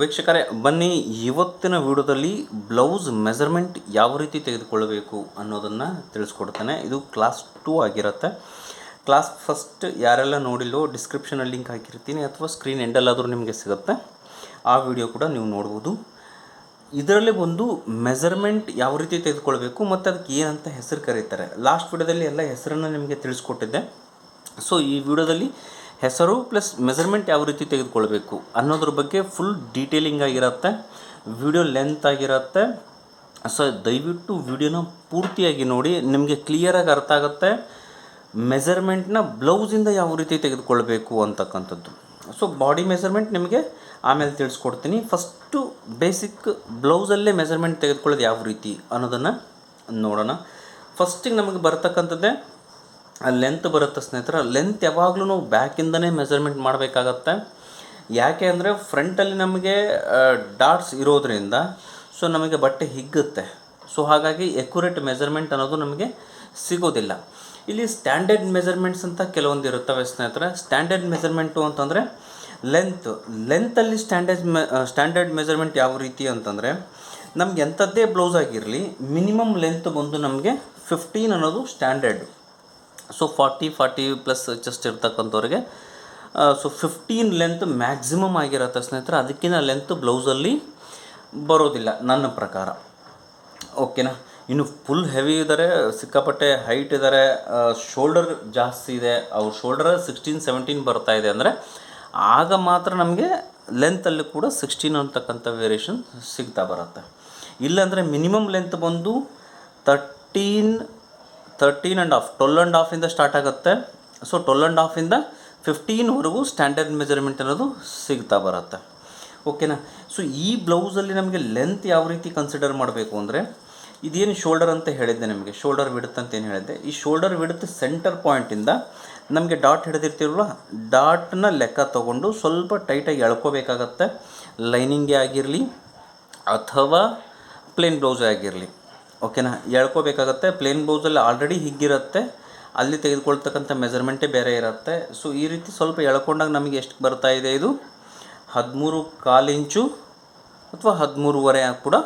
ವೀಕ್ಷಕರೇ, ಬನ್ನಿ ಇವತ್ತಿನ ವಿಡಿಯೋದಲ್ಲಿ ಬ್ಲೌಸ್ ಮೆಜರ್ಮೆಂಟ್ ಯಾವ ರೀತಿ ತೆಗೆದುಕೊಳ್ಳಬೇಕು ಅನ್ನೋದನ್ನು ತಿಳಿಸ್ಕೊಡ್ತೇನೆ. ಇದು ಕ್ಲಾಸ್ ಟೂ ಆಗಿರುತ್ತೆ. ಕ್ಲಾಸ್ ಫಸ್ಟ್ ಯಾರೆಲ್ಲ ನೋಡಿಲ್ಲೋ ಡಿಸ್ಕ್ರಿಪ್ಷನಲ್ಲಿ ಲಿಂಕ್ ಹಾಕಿರ್ತೀನಿ, ಅಥವಾ ಸ್ಕ್ರೀನ್ ಎಂಡಲ್ಲಾದರೂ ನಿಮಗೆ ಸಿಗುತ್ತೆ. ಆ ವಿಡಿಯೋ ಕೂಡ ನೀವು ನೋಡ್ಬೋದು. ಇದರಲ್ಲಿ ಒಂದು ಮೆಜರ್ಮೆಂಟ್ ಯಾವ ರೀತಿ ತೆಗೆದುಕೊಳ್ಬೇಕು, ಮತ್ತು ಅದಕ್ಕೆ ಏನಂತ ಹೆಸರು ಕರೀತಾರೆ. ಲಾಸ್ಟ್ ವಿಡಿಯೋದಲ್ಲಿ ಎಲ್ಲ ಹೆಸರನ್ನು ನಿಮಗೆ ತಿಳಿಸ್ಕೊಟ್ಟಿದ್ದೆ. ಸೊ ಈ ವಿಡಿಯೋದಲ್ಲಿ ಹೆಸರು ಪ್ಲಸ್ ಮೆಜರ್ಮೆಂಟ್ ಯಾವ ರೀತಿ ತೆಗೆದುಕೊಳ್ಬೇಕು ಅನ್ನೋದ್ರ ಬಗ್ಗೆ ಫುಲ್ ಡೀಟೇಲಿಂಗ್ ಆಗಿರುತ್ತೆ ವಿಡಿಯೋ ಲೆಂತ್ ಆಗಿರುತ್ತೆ. ಸೊ ದಯವಿಟ್ಟು ವಿಡಿಯೋನ ಪೂರ್ತಿಯಾಗಿ ನೋಡಿ, ನಿಮಗೆ ಕ್ಲಿಯರಾಗಿ ಅರ್ಥ ಆಗುತ್ತೆ. ಮೆಜರ್ಮೆಂಟ್ನ ಬ್ಲೌಸಿಂದ ಯಾವ ರೀತಿ ತೆಗೆದುಕೊಳ್ಬೇಕು ಅಂತಕ್ಕಂಥದ್ದು. ಸೊ ಬಾಡಿ ಮೆಜರ್ಮೆಂಟ್ ನಿಮಗೆ ಆಮೇಲೆ ತಿಳಿಸ್ಕೊಡ್ತೀನಿ. ಫಸ್ಟು ಬೇಸಿಕ್ ಬ್ಲೌಸಲ್ಲೇ ಮೆಜರ್ಮೆಂಟ್ ತೆಗೆದುಕೊಳ್ಳೋದು ಯಾವ ರೀತಿ ಅನ್ನೋದನ್ನು ನೋಡೋಣ. ಫಸ್ಟಿಗೆ ನಮಗೆ ಬರ್ತಕ್ಕಂಥದ್ದೇ ಲೆಂತ್ ಬರುತ್ತೆ ಸ್ನೇಹಿತರ. ಲೆಂತ್ ಯಾವಾಗಲೂ ನಾವು ಬ್ಯಾಕಿಂದನೇ ಮೆಜರ್ಮೆಂಟ್ ಮಾಡಬೇಕಾಗತ್ತೆ. ಯಾಕೆ ಅಂದರೆ ಫ್ರಂಟಲ್ಲಿ ನಮಗೆ ಡಾಟ್ಸ್ ಇರೋದ್ರಿಂದ ಸೊ ನಮಗೆ ಬಟ್ಟೆ ಹಿಗ್ಗುತ್ತೆ. ಸೊ ಹಾಗಾಗಿ ಎಕ್ಯುರೇಟ್ ಮೆಜರ್ಮೆಂಟ್ ಅನ್ನೋದು ನಮಗೆ ಸಿಗೋದಿಲ್ಲ. ಇಲ್ಲಿ ಸ್ಟ್ಯಾಂಡರ್ಡ್ ಮೆಜರ್ಮೆಂಟ್ಸ್ ಅಂತ ಕೆಲವೊಂದು ಇರುತ್ತವೆ ಸ್ನೇಹಿತರೆ. ಸ್ಟ್ಯಾಂಡರ್ಡ್ ಮೆಜರ್ಮೆಂಟು ಅಂತಂದರೆ ಲೆಂತ್ ಲೆಂತಲ್ಲಿ ಸ್ಟ್ಯಾಂಡರ್ಡ್ ಮೆ ಸ್ಟ್ಯಾಂಡರ್ಡ್ ಮೆಜರ್ಮೆಂಟ್ ಯಾವ ರೀತಿ ಅಂತಂದರೆ ನಮ್ಗೆ ಎಂಥದ್ದೇ ಬ್ಲೌಸ್ ಆಗಿರಲಿ ಮಿನಿಮಮ್ ಲೆಂತ್ ಬಂದು ನಮಗೆ ಫಿಫ್ಟೀನ್ ಅನ್ನೋದು standard so forty forty plus chest ಇರ್ತಕ್ಕಂಥವ್ರಿಗೆ so fifteen length maximum ಆಗಿರುತ್ತೆ ಸ್ನೇಹಿತರೆ. ಅದಕ್ಕಿಂತ ಲೆಂತ್ ಬ್ಲೌಸಲ್ಲಿ ಬರೋದಿಲ್ಲ, ನನ್ನ ಪ್ರಕಾರ. ಓಕೆನಾ ಇನ್ನು ಫುಲ್ ಹೆವಿ ಇದ್ದಾರೆ ಸಿಕ್ಕಾಪಟ್ಟೆ ಹೈಟ್ ಇದ್ದಾರೆ ಶೋಲ್ಡರ್ ಜಾಸ್ತಿ ಇದೆ. ಅವ್ರ ಶೋಲ್ಡರ್ ಸಿಕ್ಸ್ಟೀನ್ ಸೆವೆಂಟೀನ್ ಬರ್ತಾ ಇದೆ ಅಂದರೆ, ಆಗ ಮಾತ್ರ ನಮಗೆ ಲೆಂತಲ್ಲಿ ಕೂಡ ಸಿಕ್ಸ್ಟೀನ್ ಅಂತಕ್ಕಂಥ ವೇರಿಯೇಷನ್ ಸಿಗ್ತಾ ಬರುತ್ತೆ. ಇಲ್ಲಾಂದರೆ ಮಿನಿಮಮ್ ಲೆಂತ್ ಬಂದು thirteen thirteen and half twelve and ಹಾಫಿಂದ start ಆಗುತ್ತೆ. ಸೊ ಟ್ವೆಲ್ ಆ್ಯಂಡ್ ಹಾಫಿಂದ ಫಿಫ್ಟೀನ್ವರೆಗೂ ಸ್ಟ್ಯಾಂಡರ್ಡ್ ಮೆಜರ್ಮೆಂಟ್ ಅನ್ನೋದು ಸಿಗ್ತಾ ಬರುತ್ತೆ. ಓಕೆನಾ ಸೊ ಈ ಬ್ಲೌಸಲ್ಲಿ ನಮಗೆ ಲೆಂತ್ ಯಾವ ರೀತಿ ಕನ್ಸಿಡರ್ ಮಾಡಬೇಕು ಅಂದರೆ, ಇದೇನು ಶೋಲ್ಡರ್ ಅಂತ ಹೇಳಿದ್ದೆ ನಿಮಗೆ ಶೋಲ್ಡರ್ ವಿಡ್ತ್ ಅಂತ ಏನು ಹೇಳಿದ್ದೆ, ಈ ಶೋಲ್ಡರ್ ವಿಡ್ತ್ ಸೆಂಟರ್ ಪಾಯಿಂಟಿಂದ ನಮಗೆ ಡಾಟ್ ಹಿಡಿದಿರ್ತೀವಲ್ಲ ಡಾಟ್ನ ಲೆಕ್ಕ ತಗೊಂಡು ಸ್ವಲ್ಪ ಟೈಟಾಗಿ ಎಳ್ಕೋಬೇಕಾಗತ್ತೆ. ಲೈನಿಂಗೇ ಆಗಿರಲಿ, ಅಥವಾ ಪ್ಲೇನ್ ಬ್ಲೌಸೇ ಆಗಿರಲಿ. ಓಕೆನಾ ಎಳ್ಕೋಬೇಕಾಗತ್ತೆ ಪ್ಲೇನ್ ಬ್ಲೌಸಲ್ಲಿ ಆಲ್ರೆಡಿ ಹಿಗ್ಗಿರುತ್ತೆ ಅಲ್ಲಿ ತೆಗೆದುಕೊಳ್ತಕ್ಕಂಥ ಮೆಜರ್ಮೆಂಟೇ ಬೇರೆ ಇರುತ್ತೆ. ಸೊ ಈ ರೀತಿ ಸ್ವಲ್ಪ ಎಳ್ಕೊಂಡಾಗ ನಮಗೆ ಎಷ್ಟು ಬರ್ತಾ ಇದೆ ಇದು? ಹದಿಮೂರು ಕಾಲು ಇಂಚು ಅಥವಾ ಹದಿಮೂರುವರೆ ಕೂಡ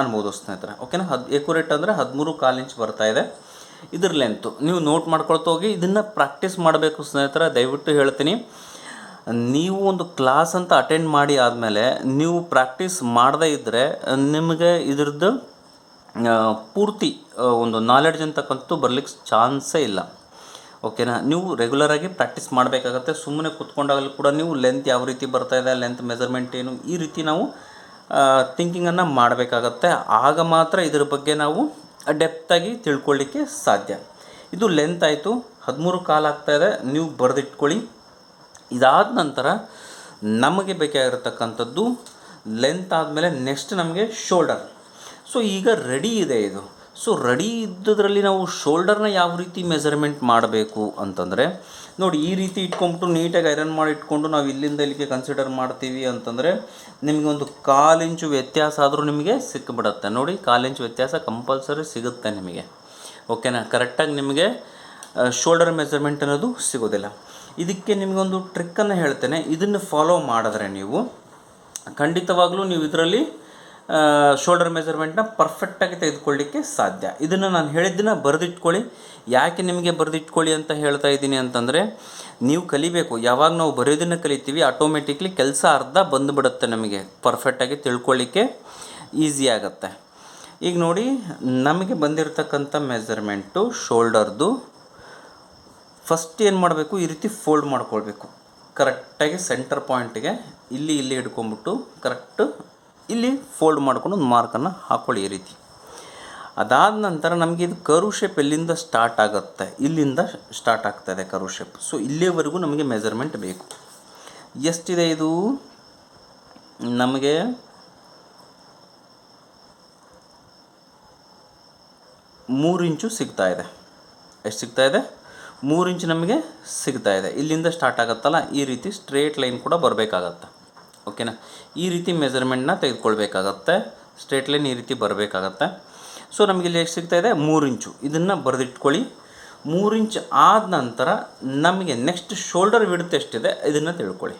ಅನ್ಬೋದು ಸ್ನೇಹಿತರೆ. ಓಕೆನಾ ಹದ್ ಎಕ್ಯುರೇಟ್ ಅಂದರೆ ಹದಿಮೂರು ಕಾಲು ಇಂಚು ಬರ್ತಾ ಇದೆ. ಇದ್ರ ಲೆಂತು ನೀವು ನೋಟ್ ಮಾಡ್ಕೊಳ್ತಾ ಹೋಗಿ, ಇದನ್ನು ಪ್ರಾಕ್ಟೀಸ್ ಮಾಡಬೇಕು ಸ್ನೇಹಿತರೆ, ದಯವಿಟ್ಟು ಹೇಳ್ತೀನಿ. ನೀವು ಒಂದು ಕ್ಲಾಸ್ ಅಂತ ಅಟೆಂಡ್ ಮಾಡಿ ಆದಮೇಲೆ, ನೀವು ಪ್ರಾಕ್ಟೀಸ್ ಮಾಡದೇ ಇದ್ದರೆ ನಿಮಗೆ ಇದ್ರದ್ದು ಪೂರ್ತಿ ಒಂದು ನಾಲೆಡ್ಜ್ ಅಂತಕ್ಕಂಥದ್ದು ಬರ್ಲಿಕ್ಕೆ ಚಾನ್ಸೇ ಇಲ್ಲ. ಓಕೆನಾ ನೀವು ರೆಗ್ಯುಲರಾಗಿ ಪ್ರಾಕ್ಟೀಸ್ ಮಾಡಬೇಕಾಗತ್ತೆ. ಸುಮ್ಮನೆ ಕೂತ್ಕೊಂಡಾಗಲೂ ಕೂಡ ನೀವು ಲೆಂತ್ ಯಾವ ರೀತಿ ಬರ್ತಾ ಇದೆ ಲೆಂತ್ ಮೆಜರ್ಮೆಂಟ್ ಏನು, ಈ ರೀತಿ ನಾವು ಥಿಂಕಿಂಗನ್ನು ಮಾಡಬೇಕಾಗತ್ತೆ. ಆಗ ಮಾತ್ರ ಇದ್ರ ಬಗ್ಗೆ ನಾವು ಡೆಪ್ತಾಗಿ ತಿಳ್ಕೊಳ್ಳಿಕ್ಕೆ ಸಾಧ್ಯ. ಇದು ಲೆಂತ್ ಆಯಿತು, ಹದಿಮೂರು ಆಗ್ತಾ ಇದೆ, ನೀವು ಬರೆದಿಟ್ಕೊಳ್ಳಿ. ಇದಾದ ನಂತರ ನಮಗೆ ಬೇಕಾಗಿರತಕ್ಕಂಥದ್ದು ಲೆಂತ್ ಆದಮೇಲೆ ನೆಕ್ಸ್ಟ್ ನಮಗೆ ಶೋಲ್ಡರ್ ಸೊ ಈಗ ರೆಡಿ ಇದೆ ಇದು. ಸೊ ರೆಡಿ ಇದ್ದದ್ರಲ್ಲಿ ನಾವು ಶೋಲ್ಡರ್ನ ಯಾವ ರೀತಿ ಮೆಜರ್ಮೆಂಟ್ ಮಾಡಬೇಕು ಅಂತಂದರೆ, ನೋಡಿ ಈ ರೀತಿ ಇಟ್ಕೊಂಬಿಟ್ಟು ನೀಟಾಗಿ ಐರನ್ ಮಾಡಿ ಇಟ್ಕೊಂಡು ನಾವು ಇಲ್ಲಿಂದ ಇಲ್ಲಿಗೆ ಕನ್ಸಿಡರ್ ಮಾಡ್ತೀವಿ ಅಂತಂದರೆ, ನಿಮಗೆ ಒಂದು ಕಾಲು ವ್ಯತ್ಯಾಸ ಆದರೂ ನಿಮಗೆ ಸಿಕ್ಕಿಬಿಡತ್ತೆ ನೋಡಿ ಕಾಲು ಇಂಚು ವ್ಯತ್ಯಾಸ ಕಂಪಲ್ಸರಿ ಸಿಗುತ್ತೆ ನಿಮಗೆ. ಓಕೆನಾ ಕರೆಕ್ಟಾಗಿ ನಿಮಗೆ ಶೋಲ್ಡರ್ ಮೆಜರ್ಮೆಂಟ್ ಅನ್ನೋದು ಸಿಗೋದಿಲ್ಲ. ಇದಕ್ಕೆ ನಿಮಗೊಂದು ಟ್ರಿಕ್ಕನ್ನು ಹೇಳ್ತೇನೆ. ಇದನ್ನು ಫಾಲೋ ಮಾಡಿದ್ರೆ ನೀವು, ಖಂಡಿತವಾಗಲೂ ನೀವು ಇದರಲ್ಲಿ ಶೋಲ್ಡರ್ ಮೆಜರ್ಮೆಂಟ್ನ ಪರ್ಫೆಕ್ಟಾಗಿ ತೆಗೆದುಕೊಳ್ಳಿಕ್ಕೆ ಸಾಧ್ಯ. ಇದನ್ನು ನಾನು ಹೇಳಿದ್ದನ್ನು ಬರೆದಿಟ್ಕೊಳ್ಳಿ. ಯಾಕೆ ನಿಮಗೆ ಬರೆದಿಟ್ಕೊಳ್ಳಿ ಅಂತ ಹೇಳ್ತಾ ಇದ್ದೀನಿ ಅಂತಂದರೆ, ನೀವು ಕಲಿಬೇಕು. ಯಾವಾಗ ನಾವು ಬರೆಯೋದನ್ನು ಕಲಿತೀವಿ ಆಟೋಮೆಟಿಕ್ಲಿ ಕೆಲಸ ಅರ್ಧ ಬಂದುಬಿಡುತ್ತೆ ನಮಗೆ. ಪರ್ಫೆಕ್ಟಾಗಿ ತಿಳ್ಕೊಳ್ಳಿಕ್ಕೆ ಈಸಿ ಆಗುತ್ತೆ. ಈಗ ನೋಡಿ, ನಮಗೆ ಬಂದಿರತಕ್ಕಂಥ ಮೆಜರ್ಮೆಂಟು ಶೋಲ್ಡರ್ದು ಫಸ್ಟ್ ಏನು ಮಾಡಬೇಕು? ಈ ರೀತಿ ಫೋಲ್ಡ್ ಮಾಡ್ಕೊಳ್ಬೇಕು. ಕರೆಕ್ಟಾಗಿ ಸೆಂಟರ್ ಪಾಯಿಂಟ್ಗೆ ಇಲ್ಲಿ ಇಲ್ಲಿ ಹಿಡ್ಕೊಂಬಿಟ್ಟು ಕರೆಕ್ಟು ಇಲ್ಲಿ ಫೋಲ್ಡ್ ಮಾಡ್ಕೊಂಡು ಒಂದು ಮಾರ್ಕನ್ನು ಹಾಕ್ಕೊಳ್ಳಿ ಈ ರೀತಿ. ಅದಾದ ನಂತರ ನಮಗೆ ಇದು ಕರು ಶೇಪ್ ಎಲ್ಲಿಂದ ಸ್ಟಾರ್ಟ್ ಆಗುತ್ತೆ? ಇಲ್ಲಿಂದ ಸ್ಟಾರ್ಟ್ ಆಗ್ತದೆ ಕರು ಶೇಪ್ ಸೊ ಇಲ್ಲಿಯವರೆಗೂ ನಮಗೆ ಮೆಜರ್ಮೆಂಟ್ ಬೇಕು. ಎಷ್ಟಿದೆ ಇದು? ನಮಗೆ ಮೂರು ಇಂಚು ಸಿಗ್ತಾ ಇದೆ. ಎಷ್ಟು ಸಿಗ್ತಾ ಇದೆ? ಮೂರು ಇಂಚು ನಮಗೆ ಸಿಗ್ತಾ ಇದೆ. ಇಲ್ಲಿಂದ ಸ್ಟಾರ್ಟ್ ಆಗುತ್ತಲ್ಲ? ಈ ರೀತಿ ಸ್ಟ್ರೇಟ್ ಲೈನ್ ಕೂಡ ಬರಬೇಕಾಗತ್ತೆ. ಓಕೆನಾ? ಈ ರೀತಿ ಮೆಜರ್ಮೆಂಟ್ನ ತೆಗೆದುಕೊಳ್ಬೇಕಾಗತ್ತೆ. ಸ್ಟ್ರೇಟ್ ಲೈನ್ ಈ ರೀತಿ ಬರಬೇಕಾಗತ್ತೆ. ಸೊ ನಮಗೆ ಇಲ್ಲಿ ಎಷ್ಟು ಇದೆ? ಮೂರು ಇಂಚು. ಇದನ್ನು ಬರೆದಿಟ್ಕೊಳ್ಳಿ. ಮೂರು ಇಂಚ್ ಆದ ನಂತರ ನಮಗೆ ನೆಕ್ಸ್ಟ್ ಶೋಲ್ಡರ್ ವಿಡ್ತ್ ಎಷ್ಟಿದೆ ಇದನ್ನು ತಿಳ್ಕೊಳ್ಳಿ.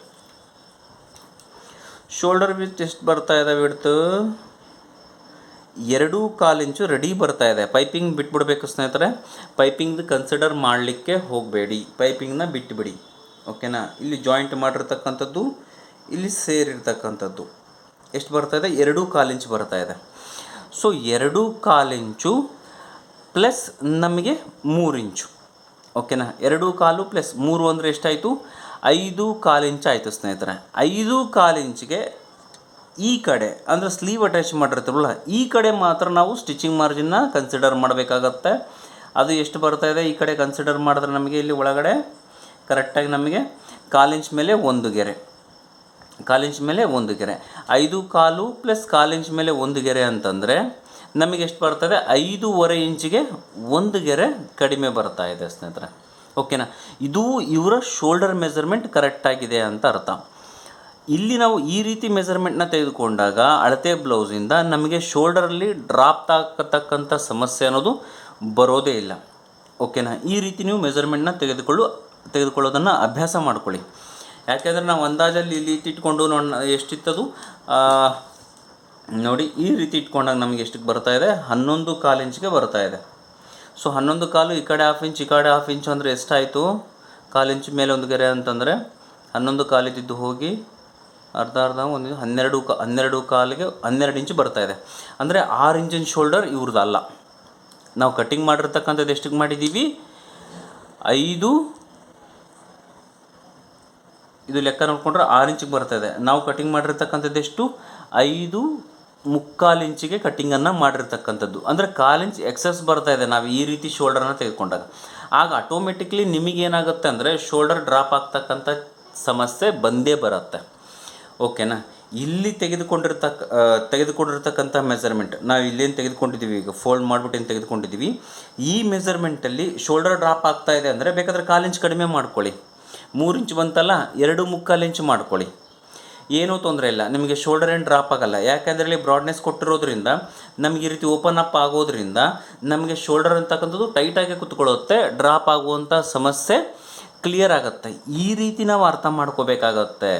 ಶೋಲ್ಡರ್ ವಿಡ್ತ್ ಎಷ್ಟು ಬರ್ತಾ ಇದೆ ವಿಡ್ತ್ ಎರಡೂ ಕಾಲು ಇಂಚು ರೆಡಿ ಬರ್ತಾ ಇದೆ. ಪೈಪಿಂಗ್ ಬಿಟ್ಬಿಡ್ಬೇಕು ಸ್ನೇಹಿತರೆ. ಪೈಪಿಂಗ್ ಕನ್ಸಿಡರ್ ಮಾಡಲಿಕ್ಕೆ ಹೋಗಬೇಡಿ. ಪೈಪಿಂಗ್ನ ಬಿಟ್ಟುಬಿಡಿ ಓಕೆನಾ? ಇಲ್ಲಿ ಜಾಯಿಂಟ್ ಮಾಡಿರ್ತಕ್ಕಂಥದ್ದು ಇಲ್ಲಿ ಸೇರಿರ್ತಕ್ಕಂಥದ್ದು. ಎಷ್ಟು ಬರ್ತಾ ಇದೆ? ಎರಡೂ ಕಾಲಿಂಚು ಬರ್ತಾ ಇದೆ. ಸೊ ಎರಡು ಕಾಲಿಂಚು ಪ್ಲಸ್ ನಮಗೆ ಮೂರು ಇಂಚು ಓಕೆನಾ ಎರಡು ಕಾಲು ಪ್ಲಸ್ ಮೂರು ಅಂದರೆ ಎಷ್ಟಾಯಿತು? ಐದು ಕಾಲಿಂಚು ಆಯಿತು ಸ್ನೇಹಿತರೆ. ಐದು ಕಾಲಿಂಚಿಗೆ ಈ ಕಡೆ, ಅಂದರೆ ಸ್ಲೀವ್ ಅಟ್ಯಾಚ್ ಮಾಡಿರ್ತೀವಲ್ಲ, ಈ ಕಡೆ ಮಾತ್ರ ನಾವು ಸ್ಟಿಚಿಂಗ್ ಮಾರ್ಜಿನ್ನ ಕನ್ಸಿಡರ್ ಮಾಡಬೇಕಾಗತ್ತೆ. ಅದು ಎಷ್ಟು ಬರ್ತಾ ಇದೆ? ಈ ಕಡೆ ಕನ್ಸಿಡರ್ ಮಾಡಿದ್ರೆ ನಮಗೆ ಇಲ್ಲಿ ಒಳಗಡೆ ಕರೆಕ್ಟಾಗಿ ನಮಗೆ ಕಾಲಿಂಚ್ ಮೇಲೆ ಒಂದು ಗೆರೆ. ಕಾಲು ಇಂಚ್ ಮೇಲೆ ಒಂದು ಗೆರೆ. ಐದು ಕಾಲು ಪ್ಲಸ್ ಕಾಲಿಂಚ್ ಮೇಲೆ ಒಂದು ಗೆರೆ ಅಂತಂದರೆ ನಮಗೆ ಎಷ್ಟು ಬರ್ತದೆ? ಐದೂವರೆ ಇಂಚಿಗೆ ಒಂದು ಗೆರೆ ಕಡಿಮೆ ಬರ್ತಾ ಇದೆ ಸ್ನೇಹಿತರೆ. ಓಕೆನಾ ಇದು ಇವರ ಶೋಲ್ಡರ್ ಮೆಜರ್ಮೆಂಟ್ ಕರೆಕ್ಟಾಗಿದೆ ಅಂತ ಅರ್ಥ. ಇಲ್ಲಿ ನಾವು ಈ ರೀತಿ ಮೆಜರ್ಮೆಂಟ್ನ ತೆಗೆದುಕೊಂಡಾಗ ಅಳತೆ ಬ್ಲೌಸಿಂದ ನಮಗೆ ಶೋಲ್ಡರಲ್ಲಿ ಡ್ರಾಪ್ ತಾಕತಕ್ಕಂಥ ಸಮಸ್ಯೆ ಅನ್ನೋದು ಬರೋದೇ ಇಲ್ಲ. ಓಕೆನಾ ಈ ರೀತಿ ನೀವು ಮೆಜರ್ಮೆಂಟ್ನ ತೆಗೆದುಕೊಳ್ಳು, ತೆಗೆದುಕೊಳ್ಳೋದನ್ನು ಅಭ್ಯಾಸ ಮಾಡ್ಕೊಳ್ಳಿ. ಯಾಕೆಂದರೆ ನಾವು ಅಂದಾಜಲ್ಲಿ ಇಲ್ಲಿ ಇಟ್ಟಿಟ್ಕೊಂಡು ನೋಡೋಣ ಎಷ್ಟಿತ್ತದು? ನೋಡಿ, ಈ ರೀತಿ ಇಟ್ಕೊಂಡಾಗ ನಮಗೆ ಎಷ್ಟಕ್ಕೆ ಬರ್ತಾ ಇದೆ? ಹನ್ನೊಂದು ಕಾಲು ಇಂಚಿಗೆ ಬರ್ತಾ ಇದೆ. ಸೊ, ಹನ್ನೊಂದು ಕಾಲು ಈ ಕಡೆ ಹಾಫ್ ಇಂಚ್ ಈ ಕಡೆ ಹಾಫ್ ಇಂಚ್ ಅಂದರೆ ಎಷ್ಟಾಯಿತು? ಕಾಲು ಇಂಚ್ ಮೇಲೆ ಒಂದು ಗೆರೆ ಅಂತಂದರೆ ಹನ್ನೊಂದು ಕಾಲಿದ್ದು ಹೋಗಿ ಅರ್ಧ ಅರ್ಧ, ಒಂದು, ಹನ್ನೆರಡು ಕ, ಹನ್ನೆರಡು ಕಾಲಿಗೆ ಹನ್ನೆರಡು ಇಂಚು ಬರ್ತಾ ಇದೆ. ಅಂದರೆ ಆರು ಇಂಚಿನ ಶೋಲ್ಡರ್ ಇವ್ರದ್ದು ಅಲ್ಲ ನಾವು ಕಟ್ಟಿಂಗ್ ಮಾಡಿರ್ತಕ್ಕಂಥದ್ದು ಎಷ್ಟಕ್ಕೆ ಮಾಡಿದ್ದೀವಿ? ಐದು ಇದು ಲೆಕ್ಕ ನೋಡಿಕೊಂಡ್ರೆ ಆರು ಇಂಚಿಗೆ ಬರ್ತಾ ಇದೆ. ನಾವು ಕಟಿಂಗ್ ಮಾಡಿರ್ತಕ್ಕಂಥದ್ದು ಎಷ್ಟು? ಐದು ಮುಕ್ಕಾಲು ಇಂಚಿಗೆ ಕಟ್ಟಿಂಗನ್ನು ಮಾಡಿರ್ತಕ್ಕಂಥದ್ದು. ಅಂದರೆ ಕಾಲು ಇಂಚ್ ಎಕ್ಸಸ್ ಬರ್ತಾ ಇದೆ ನಾವು ಈ ರೀತಿ ಶೋಲ್ಡರನ್ನು ತೆಗೆದುಕೊಂಡಾಗ. ಆಗ ಆಟೋಮೆಟಿಕ್ಲಿ ನಿಮಗೇನಾಗುತ್ತೆ ಅಂದರೆ ಶೋಲ್ಡರ್ ಡ್ರಾಪ್ ಆಗ್ತಕ್ಕಂಥ ಸಮಸ್ಯೆ ಬಂದೇ ಬರುತ್ತೆ. ಓಕೆನಾ ಇಲ್ಲಿ ತೆಗೆದುಕೊಂಡಿರ್ತಕ್ಕ ತೆಗೆದುಕೊಂಡಿರ್ತಕ್ಕಂಥ ಮೆಜರ್ಮೆಂಟ್ ನಾವು ಇಲ್ಲೇನು ತೆಗೆದುಕೊಂಡಿದ್ದೀವಿ ಈಗ ಫೋಲ್ಡ್ ಮಾಡಿಬಿಟ್ಟು ಏನು ತೆಗೆದುಕೊಂಡಿದ್ದೀವಿ? ಈ ಮೆಜರ್ಮೆಂಟಲ್ಲಿ ಶೋಲ್ಡರ್ ಡ್ರಾಪ್ ಆಗ್ತಾ ಇದೆ ಅಂದರೆ ಬೇಕಾದರೆ ಕಾಲು ಇಂಚ್ ಕಡಿಮೆ ಮಾಡ್ಕೊಳ್ಳಿ. ಮೂರು ಇಂಚ್ ಬಂತಲ್ಲ, ಎರಡು ಮುಕ್ಕಾಲು ಇಂಚ್ ಮಾಡ್ಕೊಳ್ಳಿ. ಏನೂ ತೊಂದರೆ ಇಲ್ಲ. ನಿಮಗೆ ಶೋಲ್ಡರ್ ಏನು ಡ್ರಾಪ್ ಆಗಲ್ಲ. ಯಾಕೆಂದರೆ ಇಲ್ಲಿ ಬ್ರಾಡ್ನೆಸ್ ಕೊಟ್ಟಿರೋದ್ರಿಂದ, ನಮಗೆ ಈ ರೀತಿ ಓಪನ್ ಅಪ್ ಆಗೋದ್ರಿಂದ, ನಮಗೆ ಶೋಲ್ಡರ್ ಅಂತಕ್ಕಂಥದ್ದು ಟೈಟಾಗಿ ಕುತ್ಕೊಳ್ಳುತ್ತೆ ಡ್ರಾಪ್ ಆಗುವಂಥ ಸಮಸ್ಯೆ ಕ್ಲಿಯರ್ ಆಗುತ್ತೆ. ಈ ರೀತಿ ನಾವು ಅರ್ಥ ಮಾಡ್ಕೋಬೇಕಾಗತ್ತೆ.